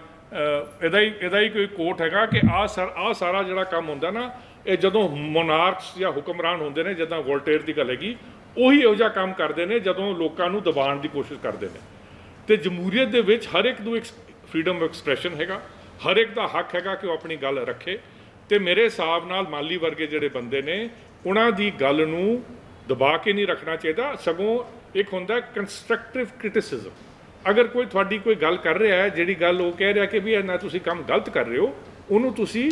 ਇਹਦਾ ਹੀ ਇਹਦਾ ਹੀ ਕੋਈ ਕੋਟ ਹੈਗਾ ਕਿ ਆ ਸਰ ਆ ਸਾਰਾ ਜਿਹੜਾ ਕੰਮ ਹੁੰਦਾ ਨਾ, ਇਹ ਜਦੋਂ ਮੋਨਾਰਕਸ ਜਾਂ ਹੁਕਮਰਾਨ ਹੁੰਦੇ ਨੇ, ਜਦੋਂ ਵੋਲਟੇਅਰ ਦੀ ਗੱਲ ਹੈਗੀ, ਉਹੀ ਇਹੋ ਜਿਹਾ ਕੰਮ ਕਰਦੇ ਨੇ ਜਦੋਂ ਲੋਕਾਂ ਨੂੰ ਦਬਾਉਣ ਦੀ ਕੋਸ਼ਿਸ਼ ਕਰਦੇ ਨੇ। ਤੇ ਜਮਹੂਰੀਅਤ ਦੇ ਵਿੱਚ ਹਰ ਇੱਕ ਨੂੰ ਇੱਕ ਫਰੀडम ਆਫ ਐਕਸਪ੍ਰੈਸ਼ਨ ਹੈਗਾ, ਹਰ ਇੱਕ ਦਾ ਹੱਕ ਹੈਗਾ ਕਿ ਉਹ ਆਪਣੀ ਗੱਲ ਰੱਖੇ। ਤੇ ਮੇਰੇ ਹਿਸਾਬ ਨਾਲ ਮਾਲੀ ਵਰਗੇ ਜਿਹੜੇ ਬੰਦੇ ਨੇ ਉਹਨਾਂ ਦੀ ਗੱਲ ਨੂੰ ਦਬਾ ਕੇ ਨਹੀਂ ਰੱਖਣਾ ਚਾਹੀਦਾ। ਸਗੋਂ ਇੱਕ ਹੁੰਦਾ ਕੰਸਟਰਕਟਿਵ ਕ੍ਰਿਟਿਸਿਜ਼ਮ ਅਗਰ ਕੋਈ ਤੁਹਾਡੀ ਕੋਈ ਗੱਲ ਕਰ ਰਿਹਾ ਹੈ, ਜਿਹੜੀ ਗੱਲ ਉਹ ਕਹਿ ਰਿਹਾ ਕਿ ਵੀ ਇਹ ਨਾ ਤੁਸੀਂ ਕੰਮ ਗਲਤ ਕਰ ਰਹੇ ਹੋ, ਉਹਨੂੰ ਤੁਸੀਂ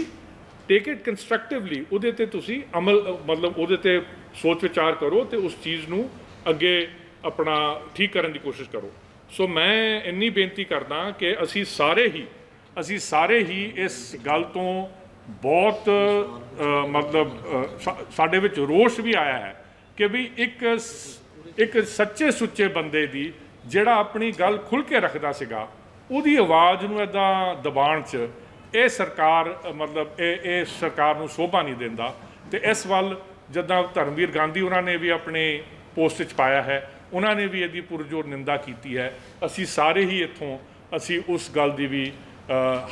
ਟੇਕ ਇਟ ਕੰਸਟਰਕਟਿਵਲੀ ਉਹਦੇ ਤੇ ਤੁਸੀਂ ਅਮਲ, ਮਤਲਬ ਉਹਦੇ ਤੇ ਸੋਚ ਵਿਚਾਰ ਕਰੋ ਤੇ ਉਸ ਚੀਜ਼ ਨੂੰ ਅੱਗੇ ਆਪਣਾ ਠੀਕ ਕਰਨ ਦੀ ਕੋਸ਼ਿਸ਼ ਕਰੋ। ਸੋ ਮੈਂ ਇੰਨੀ ਬੇਨਤੀ ਕਰਦਾ ਕਿ ਅਸੀਂ ਸਾਰੇ ਹੀ, ਅਸੀਂ ਸਾਰੇ ਹੀ ਇਸ ਗੱਲ ਤੋਂ ਬਹੁਤ ਮਤਲਬ ਸਾਡੇ ਵਿੱਚ ਰੋਸ਼ ਵੀ ਆਇਆ ਹੈ ਕਿ ਵੀ ਇੱਕ ਸ- ਇੱਕ ਸੱਚੇ ਸੁੱਚੇ ਬੰਦੇ ਦੀ ਜਿਹੜਾ ਆਪਣੀ ਗੱਲ ਖੁੱਲ ਕੇ ਰੱਖਦਾ ਸੀਗਾ, ਉਹਦੀ ਆਵਾਜ਼ ਨੂੰ ਇਦਾਂ ਦਬਾਉਣ 'ਚ ਇਹ ਸਰਕਾਰ ਮਤਲਬ ਇਹ ਇਹ ਸਰਕਾਰ ਨੂੰ ਸ਼ੋਭਾ ਨਹੀਂ ਦਿੰਦਾ। ਤੇ ਇਸ ਵੱਲ ਜਦੋਂ ਧਰਮਵੀਰ ਗਾਂਧੀ ਉਹਨਾਂ ਨੇ ਵੀ ਆਪਣੇ ਪੋਸਟ 'ਚ ਪਾਇਆ ਹੈ, ਉਹਨਾਂ ਨੇ ਵੀ ਇਹਦੀ ਪੁਰਜੋਰ ਨਿੰਦਾ ਕੀਤੀ ਹੈ। ਅਸੀਂ ਸਾਰੇ ਹੀ ਇੱਥੋਂ, ਅਸੀਂ ਉਸ ਗੱਲ ਦੀ ਵੀ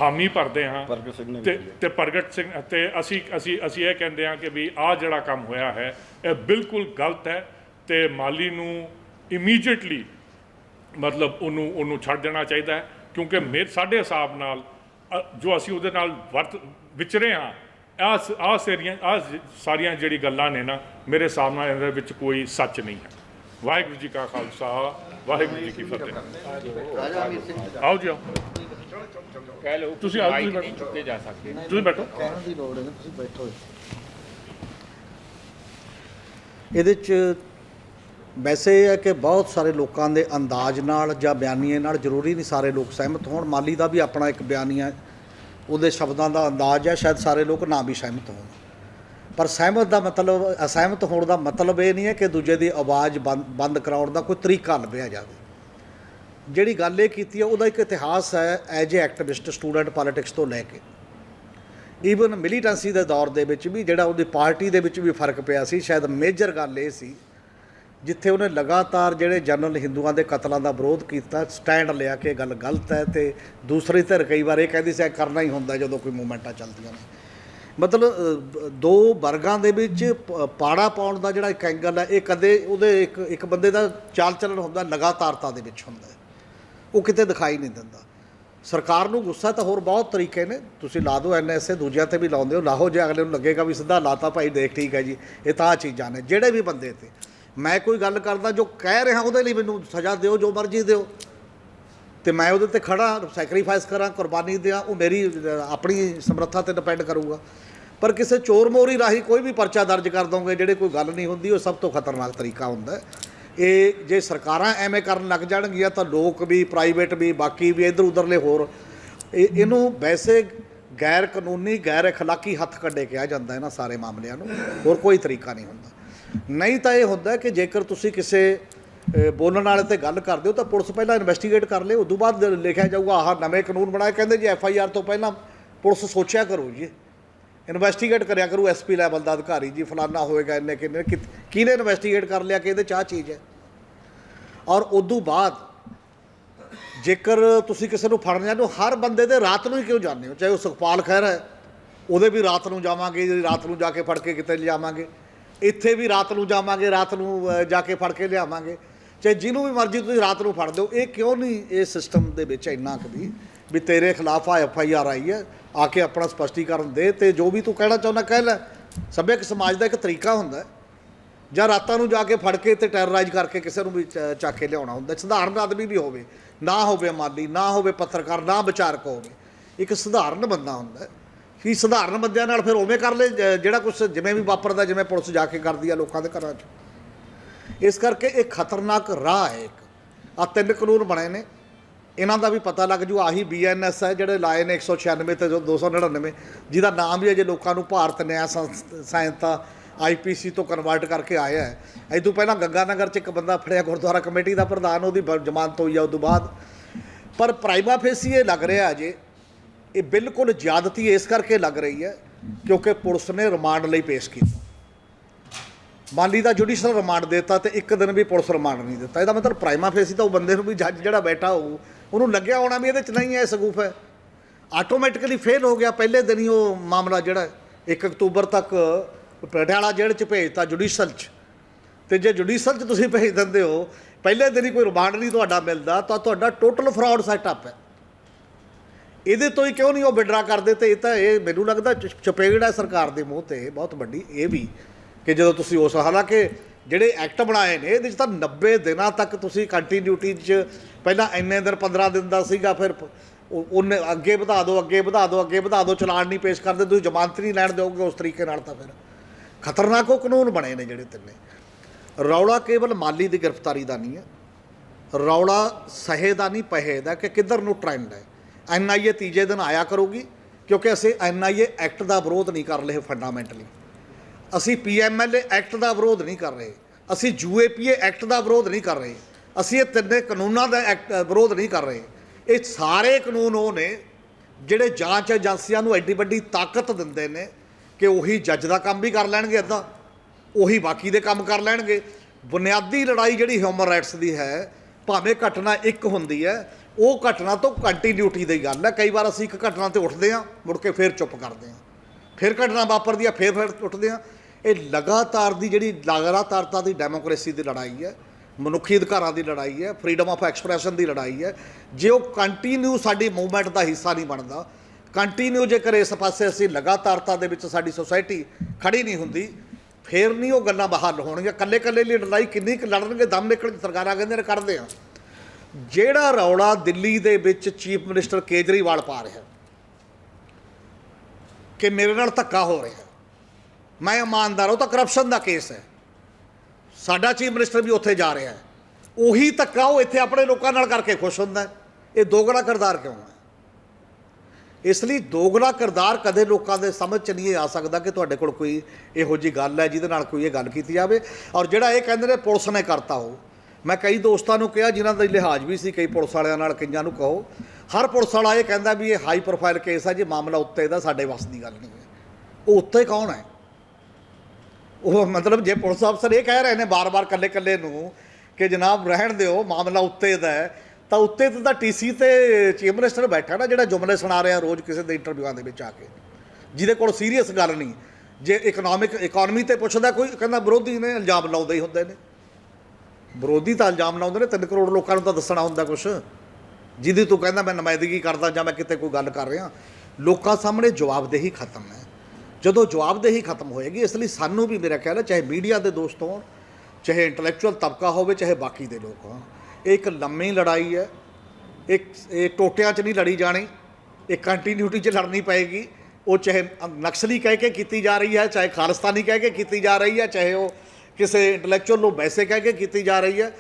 ਹਾਮੀ ਭਰਦੇ ਹਾਂ। ਪ੍ਰਗਟ ਸਿੰਘ ਨੇ ਤੇ ਤੇ ਪ੍ਰਗਟ ਸਿੰਘ ਤੇ ਅਸੀਂ ਅਸੀਂ ਅਸੀਂ ਇਹ ਕਹਿੰਦੇ ਹਾਂ ਕਿ ਵੀ ਆਹ ਜਿਹੜਾ ਕੰਮ ਹੋਇਆ ਹੈ ਇਹ ਬਿਲਕੁਲ ਗਲਤ ਹੈ ਤੇ ਮਾਲੀ ਨੂੰ ਇਮੀਡੀਏਟਲੀ ਮਤਲਬ ਉਹਨੂੰ ਉਹਨੂੰ ਛੱਡ ਦੇਣਾ ਚਾਹੀਦਾ ਹੈ ਕਿਉਂਕਿ ਮੇਰੇ ਸਾਡੇ ਹਿਸਾਬ ਨਾਲ ਜੋ ਅਸੀਂ ਉਹਦੇ ਨਾਲ ਵਰਤ ਵਿਚਰੇ ਹਾਂ ਆ ਆ ਸਾਰੀਆਂ ਆ ਸਾਰੀਆਂ ਜਿਹੜੀ ਗੱਲਾਂ ਨੇ ਨਾ ਮੇਰੇ ਹਿਸਾਬ ਨਾਲ ਇਹਦੇ ਵਿੱਚ ਕੋਈ ਸੱਚ ਨਹੀਂ ਹੈ। ਵਾਹਿਗੁਰੂ ਜੀ ਕਾ ਖਾਲਸਾ ਵਾਹਿਗੁਰੂ ਜੀ ਕੀ ਫਤਿਹ। ਆਓ ਜੀ ਆਓ। ਕਹਿ ਲਓ ਤੁਸੀਂ ਆਓ, ਤੁਸੀਂ ਨਹੀਂ ਚੁੱਕੇ ਜਾ ਸਕਦੇ ਤੁਸੀਂ ਬੈਠੋ। ਕਹਿਣ ਦੀ ਲੋੜ ਹੈ ਨਾ ਤੁਸੀਂ ਬੈਠੋ ਇਹਦੇ ਚ ਵੈਸੇ ਇਹ ਹੈ ਕਿ ਬਹੁਤ ਸਾਰੇ ਲੋਕਾਂ ਦੇ ਅੰਦਾਜ਼ ਨਾਲ ਜਾਂ ਬਿਆਨੀਏ ਨਾਲ ਜ਼ਰੂਰੀ ਨਹੀਂ ਸਾਰੇ ਲੋਕ ਸਹਿਮਤ ਹੋਣ। ਮਾਲੀ ਦਾ ਵੀ ਆਪਣਾ ਇੱਕ ਬਿਆਨੀਆ ਉਹਦੇ ਸ਼ਬਦਾਂ ਦਾ ਅੰਦਾਜ਼ ਹੈ ਸ਼ਾਇਦ ਸਾਰੇ ਲੋਕ ਨਾ ਵੀ ਸਹਿਮਤ ਹੋਣ। ਪਰ ਸਹਿਮਤ ਦਾ ਮਤਲਬ ਅਸਹਿਮਤ ਹੋਣ ਦਾ ਮਤਲਬ ਇਹ ਨਹੀਂ ਹੈ ਕਿ ਦੂਜੇ ਦੀ ਆਵਾਜ਼ ਬੰਦ ਬੰਦ ਕਰਾਉਣ ਦਾ ਕੋਈ ਤਰੀਕਾ ਲੱਭਿਆ ਜਾਵੇ। ਜਿਹੜੀ ਗੱਲ ਇਹ ਕੀਤੀ ਹੈ ਉਹਦਾ ਇੱਕ ਇਤਿਹਾਸ ਹੈ as a activist student politics ਤੋਂ ਲੈ ਕੇ। ਈਵਨ ਮਿਲੀਟੈਂਸੀ ਦੇ ਦੌਰ ਦੇ ਵਿੱਚ ਵੀ ਜਿਹੜਾ ਉਹਦੀ ਪਾਰਟੀ ਦੇ ਵਿੱਚ ਵੀ ਫ਼ਰਕ ਪਿਆ ਸੀ, ਸ਼ਾਇਦ ਮੇਜਰ ਗੱਲ ਇਹ ਸੀ, ਜਿੱਥੇ ਉਹਨੇ ਲਗਾਤਾਰ ਜਿਹੜੇ ਜਨਰਲ ਹਿੰਦੂਆਂ ਦੇ ਕਤਲਾਂ ਦਾ ਵਿਰੋਧ ਕੀਤਾ ਸਟੈਂਡ ਲਿਆ ਕਿ ਇਹ ਗੱਲ ਗਲਤ ਹੈ ਤੇ ਦੂਸਰੀ ਧਿਰ ਕਈ ਵਾਰ ਇਹ ਕਹਿੰਦੀ ਸੀ, ਇਹ ਕਰਨਾ ਹੀ ਹੁੰਦਾ ਜਦੋਂ ਕੋਈ ਮੂਵਮੈਂਟਾਂ ਚੱਲਦੀਆਂ ਨੇ। ਮਤਲਬ ਦੋ ਵਰਗਾਂ ਦੇ ਵਿੱਚ ਪ- ਪਾੜਾ ਪਾਉਣ ਦਾ ਜਿਹੜਾ ਇੱਕ ਐਂਗਲ ਹੈ, ਇਹ ਕਦੇ ਉਹਦੇ ਇੱਕ ਇੱਕ ਬੰਦੇ ਦਾ ਚਾਲ ਚੱਲਣ ਹੁੰਦਾ, ਲਗਾਤਾਰਤਾ ਦੇ ਵਿੱਚ ਹੁੰਦਾ ਉਹ ਕਿਤੇ ਦਿਖਾਈ ਨਹੀਂ ਦਿੰਦਾ। ਸਰਕਾਰ ਨੂੰ ਗੁੱਸਾ ਤਾਂ ਹੋਰ ਬਹੁਤ ਤਰੀਕੇ ਨੇ। ਤੁਸੀਂ ਲਾ ਦਿਓ ਐਨਐਸਏ, ਦੂਜਿਆਂ ਤੇ ਵੀ ਲਾਉਂਦੇ ਹੋ। ਲਾਹੋ ਜੇ ਅਗਲੇ ਨੂੰ ਲੱਗੇਗਾ ਵੀ ਸਿੱਧਾ ਲਾਤਾ ਭਾਈ ਦੇਖ ਠੀਕ ਹੈ ਜੀ। ਇਹ ਤਾਂ ਆਹ ਚੀਜ਼ਾਂ ਨੇ, ਜਿਹੜੇ ਵੀ ਬੰਦੇ ਤੇ। ਮੈਂ ਕੋਈ ਗੱਲ ਕਰਦਾ ਜੋ ਕਹਿ ਰਿਹਾ ਉਹਦੇ ਲਈ ਮੈਨੂੰ ਸਜ਼ਾ ਦਿਓ, ਜੋ ਮਰਜ਼ੀ ਦਿਓ। ਤੇ ਮੈਂ ਉਹਦੇ ਤੇ ਖੜਾ ਸੈਕਰੀਫਾਈਸ ਕਰਾਂ, ਕੁਰਬਾਨੀ ਦਿਆਂ, ਉਹ ਮੇਰੀ, ਆਪਣੀ ਸਮਰੱਥਾ ਤੇ ਡਿਪੈਂਡ ਕਰੂਗਾ। ਪਰ ਕਿਸੇ ਚੋਰ ਮੋਰੀ ਰਾਹੀਂ ਕੋਈ ਵੀ ਪਰਚਾ ਦਰਜ ਕਰ ਦੋਗੇ, ਜਿਹੜੇ ਕੋਈ ਗੱਲ ਨਹੀਂ ਹੁੰਦੀ, ਉਹ ਸਭ ਤੋਂ ਖਤਰਨਾਕ ਤਰੀਕਾ ਹੁੰਦਾ ਹੈ। ਇਹ ਜੇ ਸਰਕਾਰਾਂ ਐਵੇਂ ਕਰਨ ਲੱਗ ਜਾਣਗੀਆਂ ਤਾਂ ਲੋਕ ਵੀ ਪ੍ਰਾਈਵੇਟ ਵੀ, ਬਾਕੀ ਵੀ ਇਧਰ ਉਧਰਲੇ ਹੋਰ, ਇਹ ਇਹਨੂੰ ਵੈਸੇ ਗੈਰ ਕਾਨੂੰਨੀ, ਗੈਰ اخਲਾਕੀ ਹੱਥ ਕੱਢੇ ਕਿਹਾ ਜਾਂਦਾ ਇਹਨਾਂ ਸਾਰੇ ਮਾਮਲਿਆਂ ਨੂੰ, ਹੋਰ ਕੋਈ ਤਰੀਕਾ ਨਹੀਂ ਹੁੰਦਾ। ਨਹੀਂ ਤਾਂ ਇਹ ਹੁੰਦਾ ਕਿ ਜੇਕਰ ਤੁਸੀਂ ਕਿਸੇ ਬੋਲਣ ਵਾਲੇ ਤੇ ਗੱਲ ਕਰਦੇ ਹੋ ਤਾਂ ਪੁਲਿਸ ਪਹਿਲਾਂ ਇਨਵੈਸਟੀਗੇਟ ਕਰ ਲੇ ਉਸ ਤੋਂ ਬਾਅਦ ਲਿਖਿਆ ਜਾਊਗਾ, ਆਹ ਨਵੇਂ ਕਾਨੂੰਨ ਬਣਾਏ, ਕਹਿੰਦੇ ਜੀ ਐਫ ਆਈ ਆਰ ਤੋਂ ਪਹਿਲਾਂ ਪੁਲਿਸ ਸੋਚਿਆ ਕਰੋ ਜੀ। ਇਨਵੈਸਟੀਗੇਟ ਕਰਿਆ ਕਰੂ ਐਸਪੀ ਲੈਵਲ ਦਾ ਅਧਿਕਾਰੀ ਜੀ, ਫਲਾਨਾ ਹੋਏਗਾ ਇੰਨੇ ਕਿੰਨੇ ਕਿਹਨੇ ਇਨਵੈਸਟੀਗੇਟ ਕਰ ਲਿਆ ਕਿ ਇਹਦੇ ਚ ਆਹ ਚੀਜ਼ ਹੈ? ਔਰ ਉਦੋਂ ਬਾਅਦ ਜੇਕਰ ਤੁਸੀਂ ਕਿਸੇ ਨੂੰ ਫੜਨ ਜਾਂਦੇ ਹੋ, ਹਰ ਬੰਦੇ ਦੇ ਰਾਤ ਨੂੰ ਹੀ ਕਿਉਂ ਜਾਂਦੇ ਹੋ? ਚਾਹੇ ਉਹ ਸੁਖਪਾਲ ਖਹਿਰ ਹੈ, ਉਹਦੇ ਵੀ ਰਾਤ ਨੂੰ ਜਾਵਾਂਗੇ ਰਾਤ ਨੂੰ ਜਾ ਕੇ ਫੜ ਕੇ ਕਿਤੇ ਲਿਜਾਵਾਂਗੇ। ਇੱਥੇ ਵੀ ਰਾਤ ਨੂੰ ਜਾਵਾਂਗੇ, ਰਾਤ ਨੂੰ ਜਾ ਕੇ ਫੜ ਕੇ ਲਿਆਵਾਂਗੇ। ਚਾਹੇ ਜਿਹਨੂੰ ਵੀ ਮਰਜ਼ੀ ਤੁਸੀਂ ਰਾਤ ਨੂੰ ਫੜ ਦਿਓ, ਇਹ ਕਿਉਂ ਨਹੀਂ ਇਹ ਸਿਸਟਮ ਦੇ ਵਿੱਚ ਇੰਨਾ ਕੁ ਵੀ ਵੀ ਤੇਰੇ ਖਿਲਾਫ ਆ ਐਫ ਆਈ ਆਰ ਆਈ ਹੈ ਆ ਕੇ ਆਪਣਾ ਸਪਸ਼ਟੀਕਰਨ ਦੇ ਤੇ ਜੋ ਵੀ ਤੂੰ ਕਹਿਣਾ ਚਾਹੁੰਦਾ ਕਹਿ ਲੈ। ਸਭਿਅਕ ਸਮਾਜ ਦਾ ਇੱਕ ਤਰੀਕਾ ਹੁੰਦਾ ਜਾਂ ਰਾਤਾਂ ਨੂੰ ਜਾ ਕੇ ਫੜ ਕੇ ਤੇ ਟੈਰਰਾਈਜ਼ ਕਰਕੇ ਕਿਸੇ ਨੂੰ ਵੀ ਚ- ਚੱਕ ਕੇ ਲਿਆਉਣਾ ਹੁੰਦਾ ਸਧਾਰਨ ਆਦਮੀ ਵੀ ਹੋਵੇ, ਨਾ ਹੋਵੇ ਮਾਲੀ ਨਾ ਹੋਵੇ ਪੱਤਰਕਾਰ, ਨਾ ਵਿਚਾਰਕ ਹੋਵੇ, ਇੱਕ ਸਧਾਰਨ ਬੰਦਾ ਹੁੰਦਾ ਕਿ ਸਧਾਰਨ ਬੰਦਿਆਂ ਨਾਲ ਫਿਰ ਉਵੇਂ ਕਰ ਲੈ ਜਿਹੜਾ ਕੁਝ ਜਿਵੇਂ ਵੀ ਵਾਪਰਦਾ, ਜਿਵੇਂ ਪੁਲਿਸ ਜਾ ਕੇ ਕਰਦੀ ਆ ਲੋਕਾਂ ਦੇ ਘਰਾਂ 'ਚ। ਇਸ ਕਰਕੇ ਇਹ ਖਤਰਨਾਕ ਰਾਹ ਹੈ ਇੱਕ। ਆ ਤਿੰਨ ਕਾਨੂੰਨ ਬਣੇ ਨੇ। ਇਹਨਾਂ ਦਾ ਵੀ ਪਤਾ ਲੱਗ ਜੂ, ਆਹੀ ਬੀਐਨਐਸ ਹੈ ਜਿਹੜੇ ਲਾਏ ਨੇ 196 ਤੇ ਜੋ 299 ਜਿਹਦਾ ਨਾਮ ਵੀ ਅਜੇ ਲੋਕਾਂ ਨੂੰ ਭਾਰਤ ਨਿਆਂ ਸੰਸ- ਸੰਹਿਤਾ ਆਈਪੀਸੀ ਤੋਂ ਕਨਵਰਟ ਕਰਕੇ ਆਇਆ ਹੈ। ਇਹ ਤੋਂ ਪਹਿਲਾਂ ਗੰਗਾਨਗਰ 'ਚ ਇੱਕ ਬੰਦਾ ਫੜਿਆ, ਗੁਰਦੁਆਰਾ ਕਮੇਟੀ ਦਾ ਪ੍ਰਧਾਨ, ਉਹਦੀ ਬ- ਜ਼ਮਾਨਤ ਹੋਈ ਆ ਉਸ ਤੋਂ ਬਾਅਦ। ਪਰ ਪ੍ਰਾਈਮਾ ਫੇਸੀ ਇਹ ਲੱਗ ਰਿਹਾ ਅਜੇ। ਇਹ ਬਿਲਕੁਲ ਜ਼ਿਆਦਤੀ ਇਸ ਕਰਕੇ ਲੱਗ ਰਹੀ ਹੈ ਕਿਉਂਕਿ ਪੁਲਿਸ ਨੇ ਰਿਮਾਂਡ ਲਈ ਪੇਸ਼ ਕੀਤਾ। ਮਾਲੀ ਦਾ ਜੁਡੀਸ਼ੀਅਲ ਰਿਮਾਂਡ ਦਿੱਤਾ ਤੇ ਇੱਕ ਦਿਨ ਵੀ ਪੁਲਿਸ ਰਿਮਾਂਡ ਨਹੀਂ ਦਿੱਤਾ। ਇਹਦਾ ਮਤਲਬ ਪ੍ਰਾਈਮਾ ਫੇਸੀ ਤਾਂ ਉਹ ਬੰਦੇ ਨੂੰ ਵੀ ਜੱਜ ਜਿਹੜਾ ਬੈਠਾ ਹੋਊ, ਉਹਨੂੰ ਲੱਗਿਆ ਹੋਣਾ ਵੀ ਇਹਦੇ ਚ ਨਹੀਂ ਹੈ ਸਗੂਫ ਹੈ। ਆਟੋਮੈਟਿਕਲੀ ਫੇਲ ਹੋ ਗਿਆ, ਪਹਿਲੇ ਦਿਨ ਹੀ ਉਹ ਮਾਮਲਾ ਜਿਹੜਾ 1 ਅਕਤੂਬਰ ਤੱਕ ਪਟਿਆਲਾ ਜੇਲ੍ਹ ਚ ਭੇਜਤਾ ਜੁਡੀਸ਼ੀਅਲ ਚ। ਤੇ ਜੇ ਜੁਡੀਸ਼ੀਅਲ ਚ ਤੁਸੀਂ ਭੇਜ ਦਿੰਦੇ ਹੋ, ਪਹਿਲੇ ਦਿਨ ਹੀ ਕੋਈ ਰਿਮਾਂਡ ਨਹੀਂ ਤੁਹਾਡਾ ਮਿਲਦਾ, ਤਾਂ ਤੁਹਾਡਾ ਟੋਟਲ ਫਰਾਡ ਸੈਟਅਪ ਹੈ। ਇਹਦੇ ਤੋਂ ਹੀ ਕਿਉਂ ਨਹੀਂ ਉਹ ਵਿਡਰਾ ਕਰਦੇ ਤੇ ਇਹ ਤਾਂ ਇਹ ਮੈਨੂੰ ਲੱਗਦਾ ਚ- ਚਪੇੜ ਹੈ ਸਰਕਾਰ ਦੇ ਮੂੰਹ ਤੇ ਬਹੁਤ ਵੱਡੀ, ਇਹ ਵੀ ਕਿ ਜਦੋਂ ਤੁਸੀਂ ਉਸ ਹਾਲਾਂਕਿ ਜਿਹੜੇ ਐਕਟ ਬਣਾਏ ਨੇ, ਇਹਦੇ 'ਚ ਤਾਂ 90 ਦਿਨਾਂ ਤੱਕ ਤੁਸੀਂ ਕੰਟੀਨਿਊਟੀ 'ਚ ਪਹਿਲਾਂ ਇੰਨੇ ਦਿਨ 15 ਦਿਨ ਦਾ ਸੀਗਾ, ਫਿਰ ਉਹਨੇ ਅੱਗੇ ਵਧਾ ਦਿਓ, ਅੱਗੇ ਵਧਾ ਦਿਓ, ਅੱਗੇ ਵਧਾ ਦਿਓ, ਚਲਾਨ ਨਹੀਂ ਪੇਸ਼ ਕਰਦੇ, ਤੁਸੀਂ ਜ਼ਮਾਨਤ ਨਹੀਂ ਲੈਣ ਦਿਓਗੇ ਉਸ ਤਰੀਕੇ ਨਾਲ ਤਾਂ ਫਿਰ। ਖਤਰਨਾਕ ਉਹ ਕਾਨੂੰਨ ਬਣੇ ਨੇ ਜਿਹੜੇ ਤਿੰਨੇ। ਰੌਲਾ ਕੇਵਲ ਮਾਲੀ ਦੀ ਗ੍ਰਿਫਤਾਰੀ ਦਾ ਨਹੀਂ ਹੈ। ਰੌਲਾ ਸਹੇ ਦਾ ਨਹੀਂ, ਪਹੇ ਦਾ, ਕਿ ਕਿੱਧਰ ਨੂੰ ਟ੍ਰੈਂਡ ਹੈ। ਐਨਆਈਏ ਤੀਜੇ ਦਿਨ ਆਇਆ ਕਰੂਗੀ, ਕਿਉਂਕਿ ਅਸੀਂ ਐਨਆਈਏ ਐਕਟ ਦਾ ਵਿਰੋਧ ਨਹੀਂ ਕਰ ਰਹੇ ਫੰਡਾਮੈਂਟਲੀ ਅਸੀਂ ਪੀਐਮਐਲਏ ਐਕਟ ਦਾ ਵਿਰੋਧ ਨਹੀਂ ਕਰ ਰਹੇ। ਅਸੀਂ ਯੂਏਪੀਏ ਐਕਟ ਦਾ ਵਿਰੋਧ ਨਹੀਂ ਕਰ ਰਹੇ। ਅਸੀਂ ਇਹ ਤਿੰਨੇ ਕਾਨੂੰਨਾਂ ਦਾ ਐਕਟ ਵਿਰੋਧ ਨਹੀਂ ਕਰ ਰਹੇ। ਇਹ ਸਾਰੇ ਕਾਨੂੰਨ ਉਹ ਨੇ ਜਿਹੜੇ ਜਾਂਚ ਏਜੰਸੀਆਂ ਨੂੰ ਐਡੀ ਵੱਡੀ ਤਾਕਤ ਦਿੰਦੇ ਨੇ ਕਿ ਉਹੀ ਜੱਜ ਦਾ ਕੰਮ ਵੀ ਕਰ ਲੈਣਗੇ ਅੱਧਾ ਉਹੀ ਬਾਕੀ ਦੇ ਕੰਮ ਕਰ ਲੈਣਗੇ। ਬੁਨਿਆਦੀ ਲੜਾਈ ਜਿਹੜੀ ਹਿਊਮਨ ਰਾਈਟਸ ਦੀ ਹੈ, ਭਾਵੇਂ ਘਟਨਾ ਇੱਕ ਹੁੰਦੀ ਹੈ, ਉਹ ਘਟਨਾ ਤੋਂ ਕੰਟੀਨਿਊਟੀ ਦੀ ਗੱਲ ਹੈ। ਕਈ ਵਾਰ ਅਸੀਂ ਇੱਕ ਘਟਨਾ ਤੇ ਉੱਠਦੇ ਹਾਂ, ਮੁੜ ਕੇ ਫੇਰ ਚੁੱਪ ਕਰਦੇ ਹਾਂ। ਫਿਰ ਘਟਨਾ ਵਾਪਰਦੀ ਆ ਫੇਰ ਫਿਰ ਉੱਠਦੇ ਹਾਂ। ਇਹ ਲਗਾਤਾਰ ਦੀ ਜਿਹੜੀ ਲਗਾਤਾਰਤਾ ਦੀ ਡੈਮੋਕ੍ਰੇਸੀ ਦੀ ਲੜਾਈ ਹੈ, ਮਨੁੱਖੀ ਅਧਿਕਾਰਾਂ ਦੀ ਲੜਾਈ ਹੈ ਫਰੀडम ਆਫ ਐਕਸਪ੍ਰੈਸ਼ਨ ਦੀ ਲੜਾਈ ਹੈ, ਜੇ ਉਹ ਕੰਟੀਨਿਊ ਸਾਡੀ ਮੂਵਮੈਂਟ ਦਾ ਹਿੱਸਾ ਨਹੀਂ ਬਣਦਾ ਕੰਟੀਨਿਊ ਜੇਕਰ ਇਸ ਪਾਸੇ ਅਸੀਂ ਲਗਾਤਾਰਤਾ ਦੇ ਵਿੱਚ ਸਾਡੀ ਸੋਸਾਇਟੀ ਖੜੀ ਨਹੀਂ ਹੁੰਦੀ, ਫੇਰ ਨਹੀਂ ਉਹ ਗੱਲਾਂ ਬਹਾਲ ਹੋਣਗੀਆਂ। ਕੱਲੇ ਕੱਲੇ ਲਈ ਲੜਾਈ ਕਿੰਨੀ ਕੁ ਲੜਨਗੇ, ਦਮ ਨਿਕਲ ਸਰਕਾਰਾਂ ਕਹਿੰਦੇ ਨੇ ਕਰਦੇ ਆ। ਜਿਹੜਾ ਰੌਲਾ ਦਿੱਲੀ ਦੇ ਵਿੱਚ ਚੀਫ ਮਿਨਿਸਟਰ ਕੇਜਰੀਵਾਲ ਪਾ ਰਿਹਾ, ਕਿ ਮੇਰੇ ਨਾਲ ਧੱਕਾ ਹੋ ਰਿਹਾ ਮੈਂ ਇਮਾਨਦਾਰ ਉਹ ਤਾਂ ਕਰਪਸ਼ਨ ਦਾ ਕੇਸ ਹੈ। ਸਾਡਾ ਚੀਫ ਮਿਨਿਸਟਰ ਵੀ ਉੱਥੇ ਜਾ ਰਿਹਾ ਹੈ। ਉਹੀ ਧੱਕਾ ਉਹ ਇੱਥੇ ਆਪਣੇ ਲੋਕਾਂ ਨਾਲ ਕਰਕੇ ਖੁਸ਼ ਹੁੰਦਾ ਇਹ ਦੋਗਲਾ ਕਿਰਦਾਰ ਕਿਉਂ ਹੈ? ਇਸ ਲਈ ਦੋਗਲਾ ਕਿਰਦਾਰ ਕਦੇ ਲੋਕਾਂ ਦੇ ਸਮਝ ਚ ਨਹੀਂ ਆ ਸਕਦਾ ਕਿ ਤੁਹਾਡੇ ਕੋਲ ਕੋਈ ਇਹੋ ਜੀ ਗੱਲ ਹੈ, ਜਿਹਦੇ ਨਾਲ ਕੋਈ ਇਹ ਗੱਲ ਕੀਤੀ ਜਾਵੇ। ਔਰ ਜਿਹੜਾ ਇਹ ਕਹਿੰਦੇ ਨੇ ਪੁਲਿਸ ਨੇ ਕਰਤਾ ਉਹ। ਮੈਂ ਕਈ ਦੋਸਤਾਂ ਨੂੰ ਕਿਹਾ, ਜਿਨ੍ਹਾਂ ਦਾ ਲਿਹਾਜ਼ ਵੀ ਸੀ, ਕਈ ਪੁਲਿਸ ਵਾਲਿਆਂ ਨਾਲ, ਕਈਆਂ ਨੂੰ ਕਹੋ। ਹਰ ਪੁਲਿਸ ਵਾਲਾ ਇਹ ਕਹਿੰਦਾ ਵੀ ਇਹ ਹਾਈ ਪ੍ਰੋਫਾਈਲ ਕੇਸ ਹੈ, ਜੇ ਮਾਮਲਾ ਉੱਤੇ ਦਾ ਸਾਡੇ ਵੱਸ ਦੀ ਗੱਲ ਨਹੀਂ ਹੈ। ਉਹ ਉੱਤੇ ਕੌਣ ਹੈ? ਉਹ ਮਤਲਬ ਜੇ ਪੁਲਿਸ ਅਫਸਰ ਇਹ ਕਹਿ ਰਹੇ ਨੇ ਬਾਰ-ਬਾਰ ਕੱਲੇ-ਕੱਲੇ ਨੂੰ ਕਿ ਜਨਾਬ ਰਹਿਣ ਦਿਓ, ਮਾਮਲਾ ਉੱਤੇ ਦਾ ਹੈ, ਤਾਂ ਉੱਤੇ ਤੇ ਤਾਂ ਟੀਸੀ ਤੇ ਚੀਫ ਮਿਨਿਸਟਰ ਬੈਠਾ ਨਾ ਜਿਹੜਾ ਜੁਮਲੇ ਸੁਣਾ ਰਿਹਾ ਰੋਜ਼ ਕਿਸੇ ਦੇ ਇੰਟਰਵਿਊਆਂ ਦੇ ਵਿੱਚ ਆ ਕੇ। ਜਿਹਦੇ ਕੋਲ ਸੀਰੀਅਸ ਗੱਲ ਨਹੀਂ। ਜੇ ਇਕਨੋਮਿਕ ਇਕਨੋਮੀ ਤੇ ਪੁੱਛਦਾ ਕੋਈ, ਕਹਿੰਦਾ ਵਿਰੋਧੀ ਨੇ ਇਲਜ਼ਾਮ ਲਾਉਂਦੇ ਹੀ ਹੁੰਦੇ ਨੇ। ਵਿਰੋਧੀ ਤਾਂ ਇਲਜ਼ਾਮ ਲਾਉਂਦੇ ਨੇ 3 ਕਰੋੜ ਲੋਕਾਂ ਨੂੰ ਤਾਂ ਦੱਸਣਾ ਹੁੰਦਾ ਕੁਛ। ਜਿਹਦੀ ਤੂੰ ਕਹਿੰਦਾ ਮੈਂ ਨੁਮਾਇੰਦਗੀ ਕਰਦਾ ਜਾਂ ਮੈਂ ਕਿਤੇ ਕੋਈ ਗੱਲ ਕਰ ਰਿਹਾ। ਲੋਕਾਂ ਸਾਹਮਣੇ ਜਵਾਬਦੇਹੀ ਖਤਮ ਹੈ। ਜਦੋਂ ਜਵਾਬਦੇਹੀ ਖਤਮ ਹੋਏਗੀ, ਇਸ ਲਈ ਸਾਨੂੰ ਵੀ ਮੇਰਾ ਖਿਆਲ ਹੈ, ਚਾਹੇ ਮੀਡੀਆ ਦੇ ਦੋਸਤ ਹੋਣ, ਚਾਹੇ ਇੰਟੈਲੈਕਚੁਅਲ ਤਬਕਾ ਹੋਵੇ, ਚਾਹੇ ਬਾਕੀ ਦੇ ਲੋਕ ਹੋਣ, ਇਹ ਇੱਕ ਲੰਮੀ ਲੜਾਈ ਹੈ, ਇੱਕ, ਇਹ ਟੋਟਿਆਂ 'ਚ ਨਹੀਂ ਲੜੀ ਜਾਣੀ, ਇਹ ਕੰਟੀਨਿਊਟੀ 'ਚ ਲੜਨੀ ਪਏਗੀ, ਉਹ ਚਾਹੇ ਨਕਸਲੀ ਕਹਿ ਕੇ ਕੀਤੀ ਜਾ ਰਹੀ ਹੈ, ਚਾਹੇ ਖਾਲਿਸਤਾਨੀ ਕਹਿ ਕੇ ਕੀਤੀ ਜਾ ਰਹੀ ਹੈ, ਚਾਹੇ ਉਹ ਕਿਸੇ ਇੰਟੈਲੈਕਚੁਅਲ ਨੂੰ ਵੈਸੇ ਕਹਿ ਕੇ ਕੀਤੀ ਜਾ ਰਹੀ ਹੈ